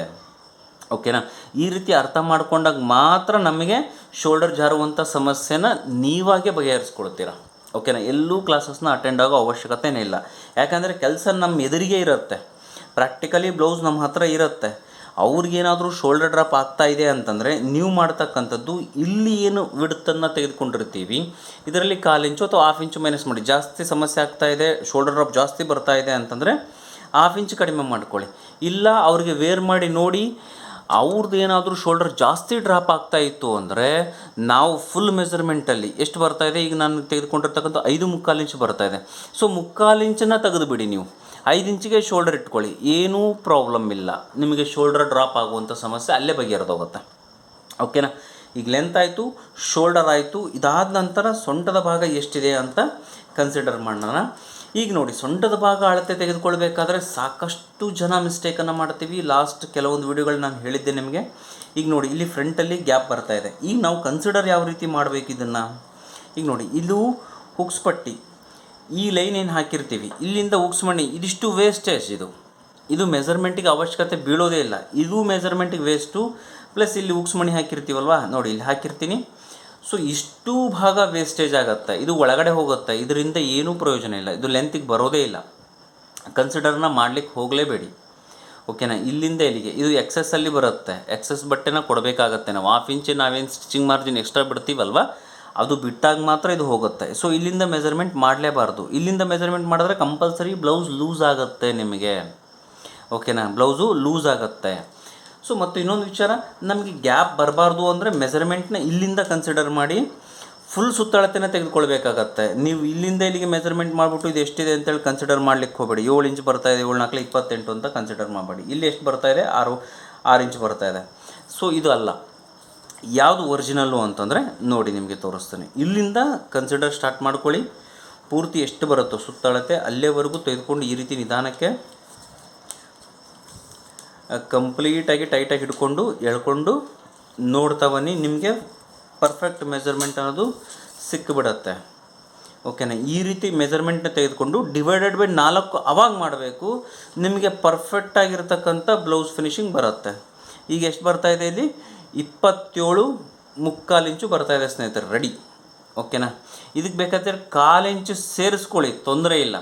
ಓಕೆನಾ ಈ ರೀತಿ ಅರ್ಥ ಮಾಡ್ಕೊಂಡಾಗ ಮಾತ್ರ ನಮಗೆ ಶೋಲ್ಡರ್ ಜಾರುವಂಥ ಸಮಸ್ಯೆನ ನೀವಾಗೆ ಬಗೆಹರಿಸ್ಕೊಳ್ತೀರಾ ಓಕೆನಾ ಎಲ್ಲೂ ಕ್ಲಾಸಸ್ನ ಅಟೆಂಡ್ ಆಗೋ ಅವಶ್ಯಕತೆನೇ ಇಲ್ಲ. ಯಾಕಂದರೆ ಕೆಲಸ ನಮ್ಮ ಎದುರಿಗೆ ಇರುತ್ತೆ. ಪ್ರಾಕ್ಟಿಕಲಿ ಬ್ಲೌಸ್ ನಮ್ಮ ಹತ್ರ ಇರುತ್ತೆ. ಅವ್ರಿಗೇನಾದರೂ ಶೋಲ್ಡರ್ ಡ್ರಾಪ್ ಆಗ್ತಾ ಇದೆ ಅಂತಂದರೆ ನೀವು ಮಾಡ್ತಕ್ಕಂಥದ್ದು ಇಲ್ಲಿ ಏನು ವಿಡ್ತನ್ನು ತೆಗೆದುಕೊಂಡಿರ್ತೀವಿ. ಇದರಲ್ಲಿ ಕಾಲು ಇಂಚು ಅಥವಾ ಹಾಫ್ ಇಂಚು ಮೈನಸ್ ಮಾಡಿ. ಜಾಸ್ತಿ ಸಮಸ್ಯೆ ಆಗ್ತಾ ಇದೆ ಶೋಲ್ಡರ್ ಡ್ರಾಪ್ ಜಾಸ್ತಿ ಬರ್ತಾ ಇದೆ ಅಂತಂದರೆ ಹಾಫ್ ಇಂಚ್ ಕಡಿಮೆ ಮಾಡ್ಕೊಳ್ಳಿ. ಇಲ್ಲ, ಅವ್ರಿಗೆ ವೇರ್ ಮಾಡಿ ನೋಡಿ ಅವ್ರದ್ದು ಏನಾದರೂ ಶೋಲ್ಡರ್ ಜಾಸ್ತಿ ಡ್ರಾಪ್ ಆಗ್ತಾ ಇತ್ತು ಅಂದರೆ ನಾವು ಫುಲ್ ಮೆಜರ್ಮೆಂಟಲ್ಲಿ ಎಷ್ಟು ಬರ್ತಾ ಇದೆ? ಈಗ ನಾನು ತೆಗೆದುಕೊಂಡಿರ್ತಕ್ಕಂಥ ಐದು ಮುಕ್ಕಾಲು ಇಂಚು ಬರ್ತಾ ಇದೆ. ಸೊ ಮುಕ್ಕಾಲು ಇಂಚನ್ನು ತೆಗೆದುಬಿಡಿ ನೀವು. ಐದು ಇಂಚಿಗೆ ಶೋಲ್ಡರ್ ಇಟ್ಕೊಳ್ಳಿ. ಏನೂ ಪ್ರಾಬ್ಲಮ್ ಇಲ್ಲ. ನಿಮಗೆ ಶೋಲ್ಡರ್ ಡ್ರಾಪ್ ಆಗುವಂಥ ಸಮಸ್ಯೆ ಅಲ್ಲೇ ಬಗೆಹರಿದೋಗುತ್ತೆ. ಓಕೆನಾ ಈಗ ಲೆಂತ್ ಆಯಿತು ಶೋಲ್ಡರ್ ಆಯಿತು, ಇದಾದ ನಂತರ ಸೊಂಟದ ಭಾಗ ಎಷ್ಟಿದೆ ಅಂತ ಕನ್ಸಿಡರ್ ಮಾಡೋಣ. ಈಗ ನೋಡಿ, ಸೊಂಟದ ಭಾಗ ಅಳತೆ ತೆಗೆದುಕೊಳ್ಬೇಕಾದ್ರೆ ಸಾಕಷ್ಟು ಜನ ಮಿಸ್ಟೇಕನ್ನು ಮಾಡ್ತೀವಿ. ಲಾಸ್ಟ್ ಕೆಲವೊಂದು ವಿಡಿಯೋಗಳು ನಾನು ಹೇಳಿದ್ದೆ ನಿಮಗೆ. ಈಗ ನೋಡಿ, ಇಲ್ಲಿ ಫ್ರಂಟಲ್ಲಿ ಗ್ಯಾಪ್ ಬರ್ತಾ ಇದೆ. ಈಗ ನಾವು ಕನ್ಸಿಡರ್ ಯಾವ ರೀತಿ ಮಾಡಬೇಕು ಇದನ್ನು? ಈಗ ನೋಡಿ, ಇದು ಹುಕ್ಸ್ ಪಟ್ಟಿ. ಈ ಲೈನ್ ಏನು ಹಾಕಿರ್ತೀವಿ? ಇಲ್ಲಿಂದ ಹುಕ್ಸ್ ಮಣಿ ಇದಿಷ್ಟು ವೇಸ್ಟೇಜ್ ಇದು. ಇದು ಮೆಸರ್ಮೆಂಟಿಗೆ ಅವಶ್ಯಕತೆ ಬೀಳೋದೇ ಇಲ್ಲ. ಇದು ಮೆಸರ್ಮೆಂಟಿಗೆ ವೇಸ್ಟು ಪ್ಲಸ್ ಇಲ್ಲಿ ಉಕ್ಸ್ ಮಣಿ ಹಾಕಿರ್ತೀವಲ್ವಾ? ನೋಡಿ, ಇಲ್ಲಿ ಹಾಕಿರ್ತೀನಿ. ಸೊ ಇಷ್ಟು ಭಾಗ ವೇಸ್ಟೇಜ್ ಆಗುತ್ತೆ. ಇದು ಒಳಗಡೆ ಹೋಗುತ್ತೆ. ಇದರಿಂದ ಏನೂ ಪ್ರಯೋಜನ ಇಲ್ಲ. ಇದು ಲೆಂತಿಗೆ ಬರೋದೇ ಇಲ್ಲ. ಕನ್ಸಿಡರ್ನ ಮಾಡ್ಲಿಕ್ಕೆ ಹೋಗಲೇಬೇಡಿ. ಓಕೆನಾ ಇಲ್ಲಿಂದ ಇಲ್ಲಿಗೆ. ಇದು ಎಕ್ಸೆಸ್ಸಲ್ಲಿ ಬರುತ್ತೆ. ಎಕ್ಸೆಸ್ ಬಟ್ಟೆನ ಕೊಡಬೇಕಾಗತ್ತೆ ನಾವು. ಹಾಫ್ ಇಂಚ್ ನಾವೇನು ಸ್ಟಿಚಿಂಗ್ ಮಾರ್ಜಿನ್ ಎಕ್ಸ್ಟ್ರಾ ಬಿಡ್ತೀವಲ್ವ? ಅದು ಬಿಟ್ಟಾಗ ಮಾತ್ರ ಇದು ಹೋಗುತ್ತೆ. ಸೊ ಇಲ್ಲಿಂದ ಮೆಜರ್ಮೆಂಟ್ ಮಾಡಲೇಬಾರ್ದು. ಇಲ್ಲಿಂದ ಮೆಜರ್ಮೆಂಟ್ ಮಾಡಿದ್ರೆ ಕಂಪಲ್ಸರಿ ಬ್ಲೌಸ್ ಲೂಸ್ ಆಗುತ್ತೆ ನಿಮಗೆ. ಓಕೆನಾ ಬ್ಲೌಸು ಲೂಸ್ ಆಗುತ್ತೆ. ಸೊ ಮತ್ತು ಇನ್ನೊಂದು ವಿಚಾರ, ನಮಗೆ ಗ್ಯಾಪ್ ಬರಬಾರ್ದು ಅಂದರೆ ಮೆಜರ್ಮೆಂಟ್ನ ಇಲ್ಲಿಂದ ಕನ್ಸಿಡರ್ ಮಾಡಿ ಫುಲ್ ಸುತ್ತಳತೆನ ತೆಗೆದುಕೊಳ್ಬೇಕಾಗತ್ತೆ. ನೀವು ಇಲ್ಲಿಂದ ಇಲ್ಲಿಗೆ ಮೆಜರ್ಮೆಂಟ್ ಮಾಡಿಬಿಟ್ಟು ಇದು ಎಷ್ಟಿದೆ ಅಂತೇಳಿ ಕನ್ಸಿಡರ್ ಮಾಡ್ಲಿಕ್ಕೆ ಹೋಗಬೇಡಿ. ಏಳು ಇಂಚ್ ಬರ್ತಾ ಇದೆ, ಏಳು ನಾಲ್ಕು ಇಪ್ಪತ್ತೆಂಟು ಅಂತ ಕನ್ಸಿಡರ್ ಮಾಡಬೇಡಿ. ಇಲ್ಲಿ ಎಷ್ಟು ಬರ್ತಾ ಇದೆ? ಆರು ಆರು ಇಂಚ್ ಬರ್ತಾ ಇದೆ. ಸೊ ಇದು ಅಲ್ಲ. ಯಾವುದು ಒರಿಜಿನಲ್ಲು ಅಂತಂದರೆ ನೋಡಿ ನಿಮಗೆ ತೋರಿಸ್ತೇನೆ. ಇಲ್ಲಿಂದ ಕನ್ಸಿಡರ್ ಸ್ಟಾರ್ಟ್ ಮಾಡ್ಕೊಳ್ಳಿ. ಪೂರ್ತಿ ಎಷ್ಟು ಬರುತ್ತೋ, ಸುತ್ತಳತೆ ಅಲ್ಲೇವರೆಗೂ ತೆಗೆದುಕೊಂಡು ಈ ರೀತಿ ನಿಧಾನಕ್ಕೆ ಕಂಪ್ಲೀಟಾಗಿ ಟೈಟಾಗಿ ಹಿಡ್ಕೊಂಡು, ಎಳ್ಕೊಂಡು ನೋಡ್ತಾ ಬನ್ನಿ. ನಿಮಗೆ ಪರ್ಫೆಕ್ಟ್ ಮೆಜರ್ಮೆಂಟ್ ಅನ್ನೋದು ಸಿಕ್ಕಿಬಿಡತ್ತೆ ಓಕೆನಾ ಈ ರೀತಿ ಮೆಜರ್ಮೆಂಟ್ನ ತೆಗೆದುಕೊಂಡು ಡಿವೈಡೆಡ್ ಬೈ ನಾಲ್ಕು ಅವಾಗ ಮಾಡಬೇಕು. ನಿಮಗೆ ಪರ್ಫೆಕ್ಟಾಗಿರ್ತಕ್ಕಂಥ ಬ್ಲೌಸ್ ಫಿನಿಶಿಂಗ್ ಬರುತ್ತೆ. ಈಗ ಎಷ್ಟು ಬರ್ತಾ ಇದೆ ಇಲ್ಲಿ? ಇಪ್ಪತ್ತೇಳು ಮುಕ್ಕಾಲು ಇಂಚು ಬರ್ತಾ ಇದೆ ಸ್ನೇಹಿತರೆ ರೆಡಿ ಓಕೆನಾ ಇದಕ್ಕೆ ಬೇಕಾದರೆ ಕಾಲು ಇಂಚು ಸೇರಿಸ್ಕೊಳ್ಳಿ, ತೊಂದರೆ ಇಲ್ಲ.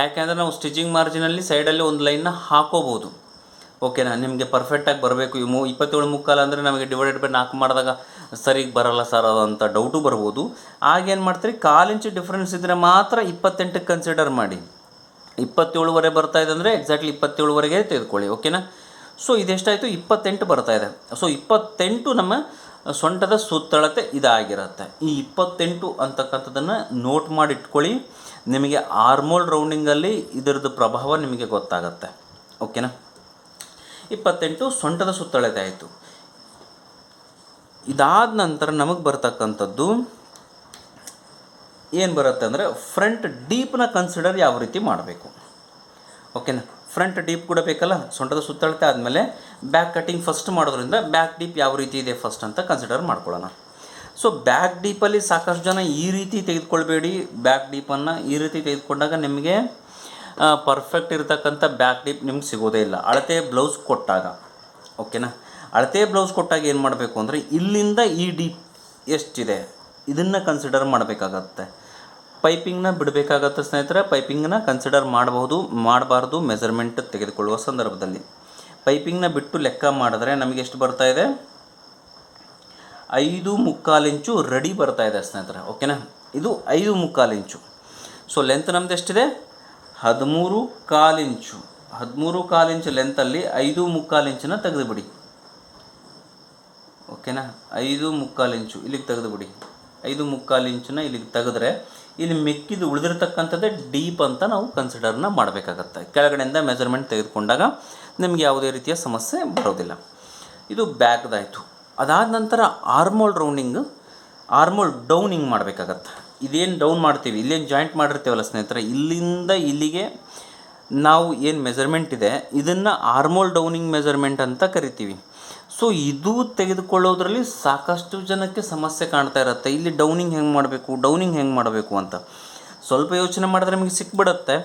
ಯಾಕೆಂದರೆ ನಾವು ಸ್ಟಿಚಿಂಗ್ ಮಾರ್ಜಿನಲ್ಲಿ ಸೈಡಲ್ಲಿ ಒಂದು ಲೈನ್ನ ಹಾಕೋಬೋದು. ಓಕೆನಾ ನಿಮಗೆ ಪರ್ಫೆಕ್ಟಾಗಿ ಬರಬೇಕು. ಈ ಮೂ ಇಪ್ಪತ್ತೇಳು ಮುಕ್ಕಾಲು ಅಂದರೆ ನಮಗೆ ಡಿವೈಡೆಡ್ ಬೈ ನಾಲ್ಕು ಮಾಡಿದಾಗ ಸರಿಗೆ ಬರಲ್ಲ ಸರ್ ಅಂತ ಡೌಟು ಬರ್ಬೋದು. ಆಗೇನು ಮಾಡ್ತೀರಿ? ಕಾಲು ಇಂಚು ಡಿಫ್ರೆನ್ಸ್ ಇದ್ದರೆ ಮಾತ್ರ ಇಪ್ಪತ್ತೆಂಟಕ್ಕೆ ಕನ್ಸಿಡರ್ ಮಾಡಿ. ಇಪ್ಪತ್ತೇಳುವರೆ ಬರ್ತಾ ಇದೆ ಅಂದರೆ ಎಕ್ಸಾಕ್ಟ್ಲಿ ಇಪ್ಪತ್ತೇಳುವರೆಗೆ ತೆಗೆದುಕೊಳ್ಳಿ. ಓಕೆನಾ ಸೊ ಇದೆಷ್ಟಾಯಿತು? ಇಪ್ಪತ್ತೆಂಟು ಬರ್ತಾ ಇದೆ. ಸೊ ಇಪ್ಪತ್ತೆಂಟು ನಮ್ಮ ಸೊಂಟದ ಸುತ್ತಳತೆ ಇದಾಗಿರುತ್ತೆ. ಈ ಇಪ್ಪತ್ತೆಂಟು ಅಂತಕ್ಕಂಥದ್ದನ್ನು ನೋಟ್ ಮಾಡಿ ಇಟ್ಕೊಳ್ಳಿ ನಿಮಗೆ ಆರ್ಮೋಲ್ ರೌಂಡಿಂಗಲ್ಲಿ ಇದರದ್ದು ಪ್ರಭಾವ ನಿಮಗೆ ಗೊತ್ತಾಗುತ್ತೆ. ಓಕೆನಾ ಇಪ್ಪತ್ತೆಂಟು ಸೊಂಟದ ಸುತ್ತಳತೆ ಆಯಿತು. ಇದಾದ ನಂತರ ನಮಗೆ ಬರ್ತಕ್ಕಂಥದ್ದು ಏನು ಬರುತ್ತೆ ಅಂದರೆ ಫ್ರಂಟ್ ಡೀಪ್ನ ಕನ್ಸಿಡರ್ ಯಾವ ರೀತಿ ಮಾಡಬೇಕು? ಓಕೆನಾ ಫ್ರಂಟ್ ಡೀಪ್ ಕೂಡ ಬೇಕಲ್ಲ? ಸೊಂಟದ ಸುತ್ತಳತೆ ಆದಮೇಲೆ ಬ್ಯಾಕ್ ಕಟಿಂಗ್ ಫಸ್ಟ್ ಮಾಡೋದ್ರಿಂದ ಬ್ಯಾಕ್ ಡೀಪ್ ಯಾವ ರೀತಿ ಇದೆ ಫಸ್ಟ್ ಅಂತ ಕನ್ಸಿಡರ್ ಮಾಡ್ಕೊಳ್ಳೋಣ. ಸೊ ಬ್ಯಾಕ್ ಡೀಪಲ್ಲಿ ಸಾಕಷ್ಟು ಜನ ಈ ರೀತಿ ತೆಗೆದುಕೊಳ್ಬೇಡಿ. ಬ್ಯಾಕ್ ಡೀಪನ್ನು ಈ ರೀತಿ ತೆಗೆದುಕೊಂಡಾಗ ನಿಮಗೆ ಪರ್ಫೆಕ್ಟ್ ಇರತಕ್ಕಂಥ ಬ್ಯಾಕ್ ಡೀಪ್ ನಿಮ್ಗೆ ಸಿಗೋದೇ ಇಲ್ಲ. ಅಳತೆ ಬ್ಲೌಸ್ ಕೊಟ್ಟಾಗ ಓಕೆನಾ ಅಳತೆ ಬ್ಲೌಸ್ ಕೊಟ್ಟಾಗ ಏನು ಮಾಡಬೇಕು ಅಂದರೆ ಇಲ್ಲಿಂದ ಈ ಡೀಪ್ ಎಷ್ಟಿದೆ, ಇದನ್ನು ಕನ್ಸಿಡರ್ ಮಾಡಬೇಕಾಗತ್ತೆ. ಪೈಪಿಂಗ್ನ ಬಿಡಬೇಕಾಗತ್ತೆ ಸ್ನೇಹಿತರೆ, ಪೈಪಿಂಗ್ನ ಕನ್ಸಿಡರ್ ಮಾಡಬಹುದು, ಮಾಡಬಾರ್ದು ಮೆಜರ್ಮೆಂಟ್ ತೆಗೆದುಕೊಳ್ಳುವ ಸಂದರ್ಭದಲ್ಲಿ. ಪೈಪಿಂಗ್ನ ಬಿಟ್ಟು ಲೆಕ್ಕ ಮಾಡಿದ್ರೆ ನಮಗೆ ಎಷ್ಟು ಬರ್ತಾ ಇದೆ? ಐದು ಮುಕ್ಕಾಲು ಇಂಚು ರೆಡಿ ಬರ್ತಾ ಇದೆ ಸ್ನೇಹಿತರೆ ಓಕೆನಾ ಇದು ಐದು ಮುಕ್ಕಾಲು ಇಂಚು. ಸೊ ಲೆಂತ್ ನಮ್ದು ಎಷ್ಟಿದೆ? ಹದಿಮೂರು ಕಾಲು ಇಂಚು. ಹದಿಮೂರು ಕಾಲು ಇಂಚು ಲೆಂತಲ್ಲಿ ಐದು ಮುಕ್ಕಾಲು ಇಂಚನ್ನ ತೆಗೆದುಬಿಡಿ. ಓಕೆನಾ ಐದು ಮುಕ್ಕಾಲು ಇಂಚು ಇಲ್ಲಿಗೆ ತೆಗೆದುಬಿಡಿ. ಐದು ಮುಕ್ಕಾಲು ಇಂಚನ್ನ ಇಲ್ಲಿಗೆ ತೆಗೆದ್ರೆ ಇಲ್ಲಿ ಮಿಕ್ಕಿದು ಉಳಿದಿರ್ತಕ್ಕಂಥದ್ದೇ ಡೀಪ್ ಅಂತ ನಾವು ಕನ್ಸಿಡರ್ನ ಮಾಡಬೇಕಾಗತ್ತೆ. ಕೆಳಗಡೆಯಿಂದ ಮೆಜರ್ಮೆಂಟ್ ತೆಗೆದುಕೊಂಡಾಗ ನಿಮಗೆ ಯಾವುದೇ ರೀತಿಯ ಸಮಸ್ಯೆ ಬರೋದಿಲ್ಲ. ಇದು ಬ್ಯಾಕ್ದಾಯಿತು ಅದಾದ ನಂತರ ಆರ್ಮೋಲ್ ರೌಂಡಿಂಗ್ ಆರ್ಮೋಲ್ ಡೌನಿಂಗ್ ಮಾಡಬೇಕಾಗತ್ತೆ. ಇದೇನು ಡೌನ್ ಮಾಡ್ತೀವಿ, ಇಲ್ಲೇನು ಜಾಯಿಂಟ್ ಮಾಡಿರ್ತೀವಲ್ಲ ಸ್ನೇಹಿತರೆ, ಇಲ್ಲಿಂದ ಇಲ್ಲಿಗೆ ನಾವು ಏನು ಮೆಜರ್ಮೆಂಟ್ ಇದೆ, ಇದನ್ನು ಆರ್ಮೋಲ್ ಡೌನಿಂಗ್ ಮೆಜರ್ಮೆಂಟ್ ಅಂತ ಕರಿತೀವಿ. ಸೊ ಇದು ತೆಗೆದುಕೊಳ್ಳೋದ್ರಲ್ಲಿ ಸಾಕಷ್ಟು ಜನಕ್ಕೆ ಸಮಸ್ಯೆ ಕಾಣ್ತಾ ಇರುತ್ತೆ. ಇಲ್ಲಿ ಡೌನಿಂಗ್ ಹೆಂಗೆ ಮಾಡಬೇಕು ಡೌನಿಂಗ್ ಹೆಂಗೆ ಮಾಡಬೇಕು ಅಂತ. ಸ್ವಲ್ಪ ಯೋಚನೆ ಮಾಡಿದ್ರೆ ನಿಮಗೆ ಸಿಕ್ಬಿಡುತ್ತೆ.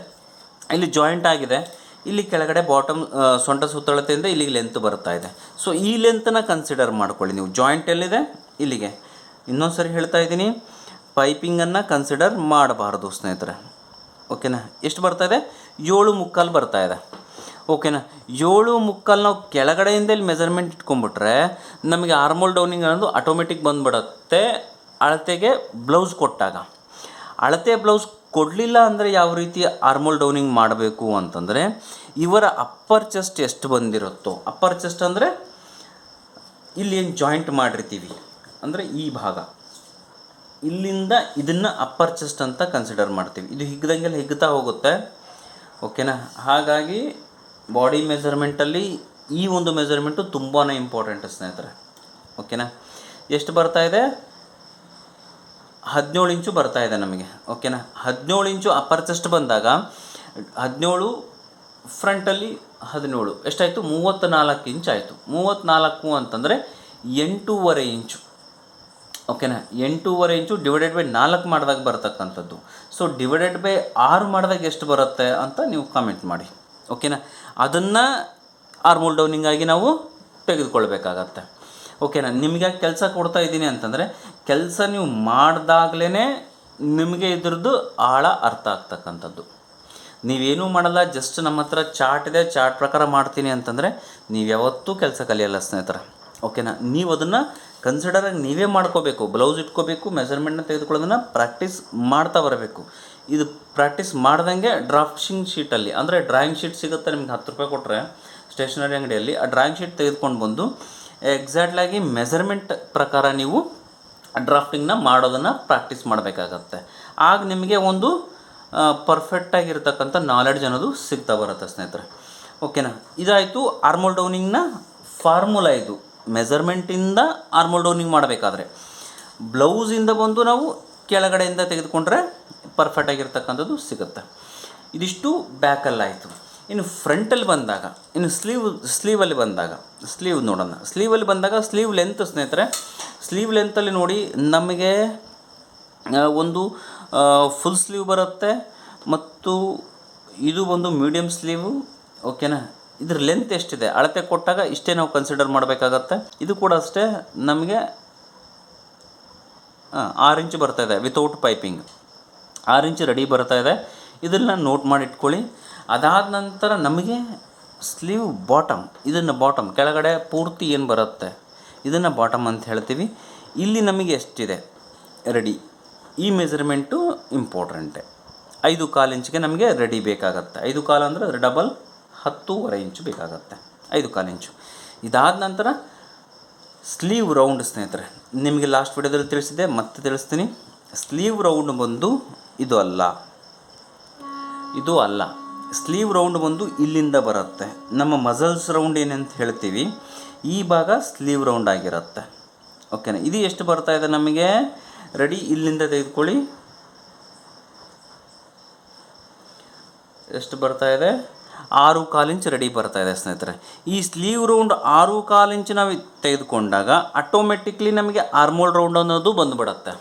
ಇಲ್ಲಿ ಜಾಯಿಂಟ್ ಆಗಿದೆ. ಇಲ್ಲಿ ಕೆಳಗಡೆ ಬಾಟಮ್ ಸೊಂಟ ಸುತ್ತಳತೆಯಿಂದ ಇಲ್ಲಿಗೆ ಲೆಂತ್ ಬರ್ತಾ ಇದೆ. ಸೊ ಈ ಲೆಂತನ್ನು ಕನ್ಸಿಡರ್ ಮಾಡ್ಕೊಳ್ಳಿ ನೀವು. ಜಾಯಿಂಟ್ ಎಲ್ಲಿದೆ? ಇಲ್ಲಿಗೆ. ಇನ್ನೊಂದು ಸರಿ ಹೇಳ್ತಾ ಇದ್ದೀನಿ. ಪೈಪಿಂಗನ್ನು ಕನ್ಸಿಡರ್ ಮಾಡಬಾರ್ದು ಸ್ನೇಹಿತರೆ. ಓಕೆನಾ ಎಷ್ಟು ಬರ್ತಾ ಇದೆ? ಏಳು ಮುಕ್ಕಾಲು ಬರ್ತಾ ಇದೆ. ಓಕೆನಾ? ಏಳು ಮುಕ್ಕಾಲು ನಾವು ಕೆಳಗಡೆಯಿಂದ ಇಲ್ಲಿ ಮೆಜರ್ಮೆಂಟ್ ಇಟ್ಕೊಂಡ್ಬಿಟ್ರೆ ನಮಗೆ ಆರ್ಮೋಲ್ ಡೌನಿಂಗ್ ಅನ್ನೋದು ಆಟೋಮೆಟಿಕ್ ಬಂದ್ಬಿಡುತ್ತೆ. ಅಳತೆಗೆ ಬ್ಲೌಸ್ ಕೊಟ್ಟಾಗ. ಅಳತೆ ಬ್ಲೌಸ್ ಕೊಡಲಿಲ್ಲ ಅಂದರೆ ಯಾವ ರೀತಿ ಆರ್ಮೋಲ್ ಡೌನಿಂಗ್ ಮಾಡಬೇಕು ಅಂತಂದರೆ ಇವರ ಅಪ್ಪರ್ ಚೆಸ್ಟ್ ಎಷ್ಟು ಬಂದಿರುತ್ತೋ ಅಪ್ಪರ್ ಚೆಸ್ಟ್ ಅಂದರೆ ಇಲ್ಲಿ ಏನು ಜಾಯಿಂಟ್ ಮಾಡಿರ್ತೀವಿ ಅಂದರೆ ಈ ಭಾಗ. ಇಲ್ಲಿಂದ ಇದನ್ನು ಅಪ್ಪರ್ ಚೆಸ್ಟ್ ಅಂತ ಕನ್ಸಿಡರ್ ಮಾಡ್ತೀವಿ. ಇದು ಹಿಗ್ದಂಗೆಲ್ಲ ಹಿಗ್ತಾ ಹೋಗುತ್ತೆ. ಓಕೆನಾ? ಹಾಗಾಗಿ ಬಾಡಿ ಮೆಜರ್ಮೆಂಟಲ್ಲಿ ಈ ಒಂದು ಮೆಜರ್ಮೆಂಟು ತುಂಬಾ ಇಂಪಾರ್ಟೆಂಟ್ ಸ್ನೇಹಿತರೆ. ಓಕೆನಾ ಎಷ್ಟು ಬರ್ತಾ ಇದೆ? ಹದಿನೇಳು ಇಂಚು ಬರ್ತಾ ಇದೆ ನಮಗೆ. ಓಕೆನಾ ಹದಿನೇಳು ಇಂಚು ಅಪ್ಪರ್ ಚೆಸ್ಟ್ ಬಂದಾಗ, ಹದಿನೇಳು ಫ್ರಂಟಲ್ಲಿ ಹದಿನೇಳು. ಎಷ್ಟಾಯಿತು? ಮೂವತ್ತ್ನಾಲ್ಕು ಇಂಚ್ ಆಯಿತು. ಮೂವತ್ತ್ನಾಲ್ಕು ಅಂತಂದರೆ ಎಂಟೂವರೆ ಇಂಚು. ಓಕೆನಾ ಎಂಟೂವರೆ ಇಂಚು ಡಿವೈಡೆಡ್ ಬೈ ನಾಲ್ಕು ಮಾಡಿದಾಗ ಬರ್ತಕ್ಕಂಥದ್ದು. ಸೊ ಡಿವೈಡೆಡ್ ಬೈ ಆರು ಮಾಡಿದಾಗ ಎಷ್ಟು ಬರುತ್ತೆ ಅಂತ ನೀವು ಕಾಮೆಂಟ್ ಮಾಡಿ. ಓಕೆನಾ? ಅದನ್ನು ಆರ್ಮೋಲ್ ಡೌನಿಂಗ್ ಆಗಿ ನಾವು ತೆಗೆದುಕೊಳ್ಬೇಕಾಗತ್ತೆ. ಓಕೆನಾ? ನಿಮಗೆ ಕೆಲಸ ಕೊಡ್ತಾ ಇದ್ದೀನಿ ಅಂತಂದರೆ, ಕೆಲಸ ನೀವು ಮಾಡಿದಾಗಲೇ ನಿಮಗೆ ಇದ್ರದ್ದು ಆಳ ಅರ್ಥ ಆಗ್ತಕ್ಕಂಥದ್ದು. ನೀವೇನೂ ಮಾಡಲ್ಲ ಜಸ್ಟ್ ನಮ್ಮ ಹತ್ರ ಚಾರ್ಟ್ ಇದೆ ಚಾರ್ಟ್ ಪ್ರಕಾರ ಮಾಡ್ತೀನಿ ಅಂತಂದರೆ, ನೀವು ಯಾವತ್ತೂ ಕೆಲಸ ಕಲಿಯಲ್ಲ ಸ್ನೇಹಿತರ. ಓಕೆನಾ? ನೀವು ಅದನ್ನು ಕನ್ಸಿಡರಾಗಿ ನೀವೇ ಮಾಡ್ಕೋಬೇಕು. ಬ್ಲೌಸ್ ಇಟ್ಕೋಬೇಕು ಮೆಜರ್ಮೆಂಟ್ನ ತೆಗೆದುಕೊಳ್ಳೋದನ್ನು ಪ್ರಾಕ್ಟೀಸ್ ಮಾಡ್ತಾ ಬರಬೇಕು. ಇದು ಪ್ರಾಕ್ಟೀಸ್ ಮಾಡ್ದಂಗೆ ಡ್ರಾಫ್ಟಿಂಗ್ ಶೀಟಲ್ಲಿ ಅಂದರೆ ಡ್ರಾಯಿಂಗ್ ಶೀಟ್ ಸಿಗುತ್ತೆ ನಿಮ್ಗೆ ಹತ್ತು ರೂಪಾಯಿ ಕೊಟ್ಟರೆ ಸ್ಟೇಷನರಿ ಅಂಗಡಿಯಲ್ಲಿ. ಆ ಡ್ರಾಯಿಂಗ್ ಶೀಟ್ ತೆಗೆದುಕೊಂಡು ಬಂದು ಎಕ್ಸಾಕ್ಟ್ಲಾಗಿ ಮೆಜರ್ಮೆಂಟ್ ಪ್ರಕಾರ ನೀವು ಡ್ರಾಫ್ಟಿಂಗ್ನ ಮಾಡೋದನ್ನು ಪ್ರಾಕ್ಟೀಸ್ ಮಾಡಬೇಕಾಗತ್ತೆ. ಆಗ ನಿಮಗೆ ಒಂದು ಪರ್ಫೆಕ್ಟಾಗಿರ್ತಕ್ಕಂಥ ನಾಲೆಡ್ಜ್ ಅನ್ನೋದು ಸಿಗ್ತಾ ಬರುತ್ತೆ ಸ್ನೇಹಿತರೆ. ಓಕೆನಾ ಇದಾಯಿತು ಆರ್ಮೋಲ್ ಡೌನಿಂಗ್ನ ಫಾರ್ಮುಲಾ ಇದು. ಮೆಜರ್ಮೆಂಟಿಂದ ಆರ್ಮೋಲ್ ಡೌನಿಂಗ್ ಮಾಡಬೇಕಾದ್ರೆ. ಬ್ಲೌಸಿಂದ ಬಂದು ನಾವು ಕೆಳಗಡೆಯಿಂದ ತೆಗೆದುಕೊಂಡ್ರೆ ಪರ್ಫೆಕ್ಟಾಗಿರ್ತಕ್ಕಂಥದ್ದು ಸಿಗುತ್ತೆ. ಇದಿಷ್ಟು ಬ್ಯಾಕಲ್ಲಾಯಿತು ಇನ್ನು ಫ್ರಂಟಲ್ಲಿ ಬಂದಾಗ, ಇನ್ನು ಸ್ಲೀವ್ ಸ್ಲೀವಲ್ಲಿ ಬಂದಾಗ ಸ್ಲೀವ್ ನೋಡೋಣ. ಸ್ಲೀವಲ್ಲಿ ಬಂದಾಗ ಸ್ಲೀವ್ ಲೆಂತ್ ಸ್ನೇಹಿತರೆ ಸ್ಲೀವ್ ಲೆಂತಲ್ಲಿ ನೋಡಿ ನಮಗೆ ಒಂದು ಫುಲ್ ಸ್ಲೀವ್ ಬರುತ್ತೆ ಮತ್ತು ಇದು ಒಂದು ಮೀಡಿಯಮ್ ಸ್ಲೀವು ಓಕೆನಾ ಇದ್ರ ಲೆಂತ್ ಎಷ್ಟಿದೆ? ಅಳತೆ ಕೊಟ್ಟಾಗ ಇಷ್ಟೇ ನಾವು ಕನ್ಸಿಡರ್ ಮಾಡಬೇಕಾಗತ್ತೆ. ಇದು ಕೂಡ ಅಷ್ಟೇ ನಮಗೆ ಆರು ಇಂಚ್ ಬರ್ತಾ ಇದೆ ವಿತೌಟ್ ಪೈಪಿಂಗ್ ಆರು ಇಂಚ್ ರೆಡಿ ಬರ್ತಾ ಇದೆ. ಇದನ್ನು ನೋಟ್ ಮಾಡಿ ಇಟ್ಕೊಳ್ಳಿ. ಅದಾದ ನಂತರ ನಮಗೆ ಸ್ಲೀವ್ ಬಾಟಮ್ ಇದನ್ನು ಬಾಟಮ್ ಕೆಳಗಡೆ ಪೂರ್ತಿ ಏನು ಬರುತ್ತೆ? ಇದನ್ನು ಬಾಟಮ್ ಅಂತ ಹೇಳ್ತೀವಿ. ಇಲ್ಲಿ ನಮಗೆ ಎಷ್ಟಿದೆ? ರೆಡಿ ಈ ಮೆಜರ್ಮೆಂಟು ಇಂಪಾರ್ಟೆಂಟೆ ಐದು ಕಾಲು ಇಂಚಿಗೆ ನಮಗೆ ರೆಡಿ ಬೇಕಾಗತ್ತೆ. ಐದು ಕಾಲು ಅಂದರೆ ಡಬಲ್ ಹತ್ತೂವರೆ ಇಂಚು ಬೇಕಾಗತ್ತೆ. ಐದು ಕಾಲು ಇಂಚು. ಇದಾದ ನಂತರ ಸ್ಲೀವ್ ರೌಂಡ್ ಸ್ನೇಹಿತರೆ, ನಿಮಗೆ ಲಾಸ್ಟ್ ವಿಡಿಯೋದಲ್ಲಿ ತಿಳಿಸಿದೆ ಮತ್ತೆ ತಿಳಿಸ್ತೀನಿ. ಸ್ಲೀವ್ ರೌಂಡ್ ಬಂದು ಇದು ಅಲ್ಲ. ಇದು ಅಲ್ಲ. ಸ್ಲೀವ್ ರೌಂಡ್ ಬಂದು ಇಲ್ಲಿಂದ ಬರುತ್ತೆ. ನಮ್ಮ ಮಸಲ್ಸ್ ರೌಂಡ್ ಏನಂತ ಹೇಳ್ತೀವಿ, ಈ ಭಾಗ ಸ್ಲೀವ್ ರೌಂಡ್ ಆಗಿರುತ್ತೆ. ಓಕೆನಾ ಇದು ಎಷ್ಟು ಬರ್ತಾ ಇದೆ ನಮಗೆ? ರೆಡಿ ಇಲ್ಲಿಂದ ತೆಗೆದುಕೊಳ್ಳಿ. ಎಷ್ಟು ಬರ್ತಾ ಇದೆ? ಆರು ಕಾಲಿಂಚ್ ರೆಡಿ ಬರ್ತಾ ಇದೆ ಸ್ನೇಹಿತರೆ. ಈ ಸ್ಲೀವ್ ರೌಂಡ್ ಆರು ಕಾಲಿಂಚ್ ನಾವು ತೆಗೆದುಕೊಂಡಾಗ ಆಟೋಮೆಟಿಕ್ಲಿ ನಮಗೆ ಆರ್ಮೋಲ್ ರೌಂಡ್ ಅನ್ನೋದು ಬಂದುಬಿಡತ್ತೆ.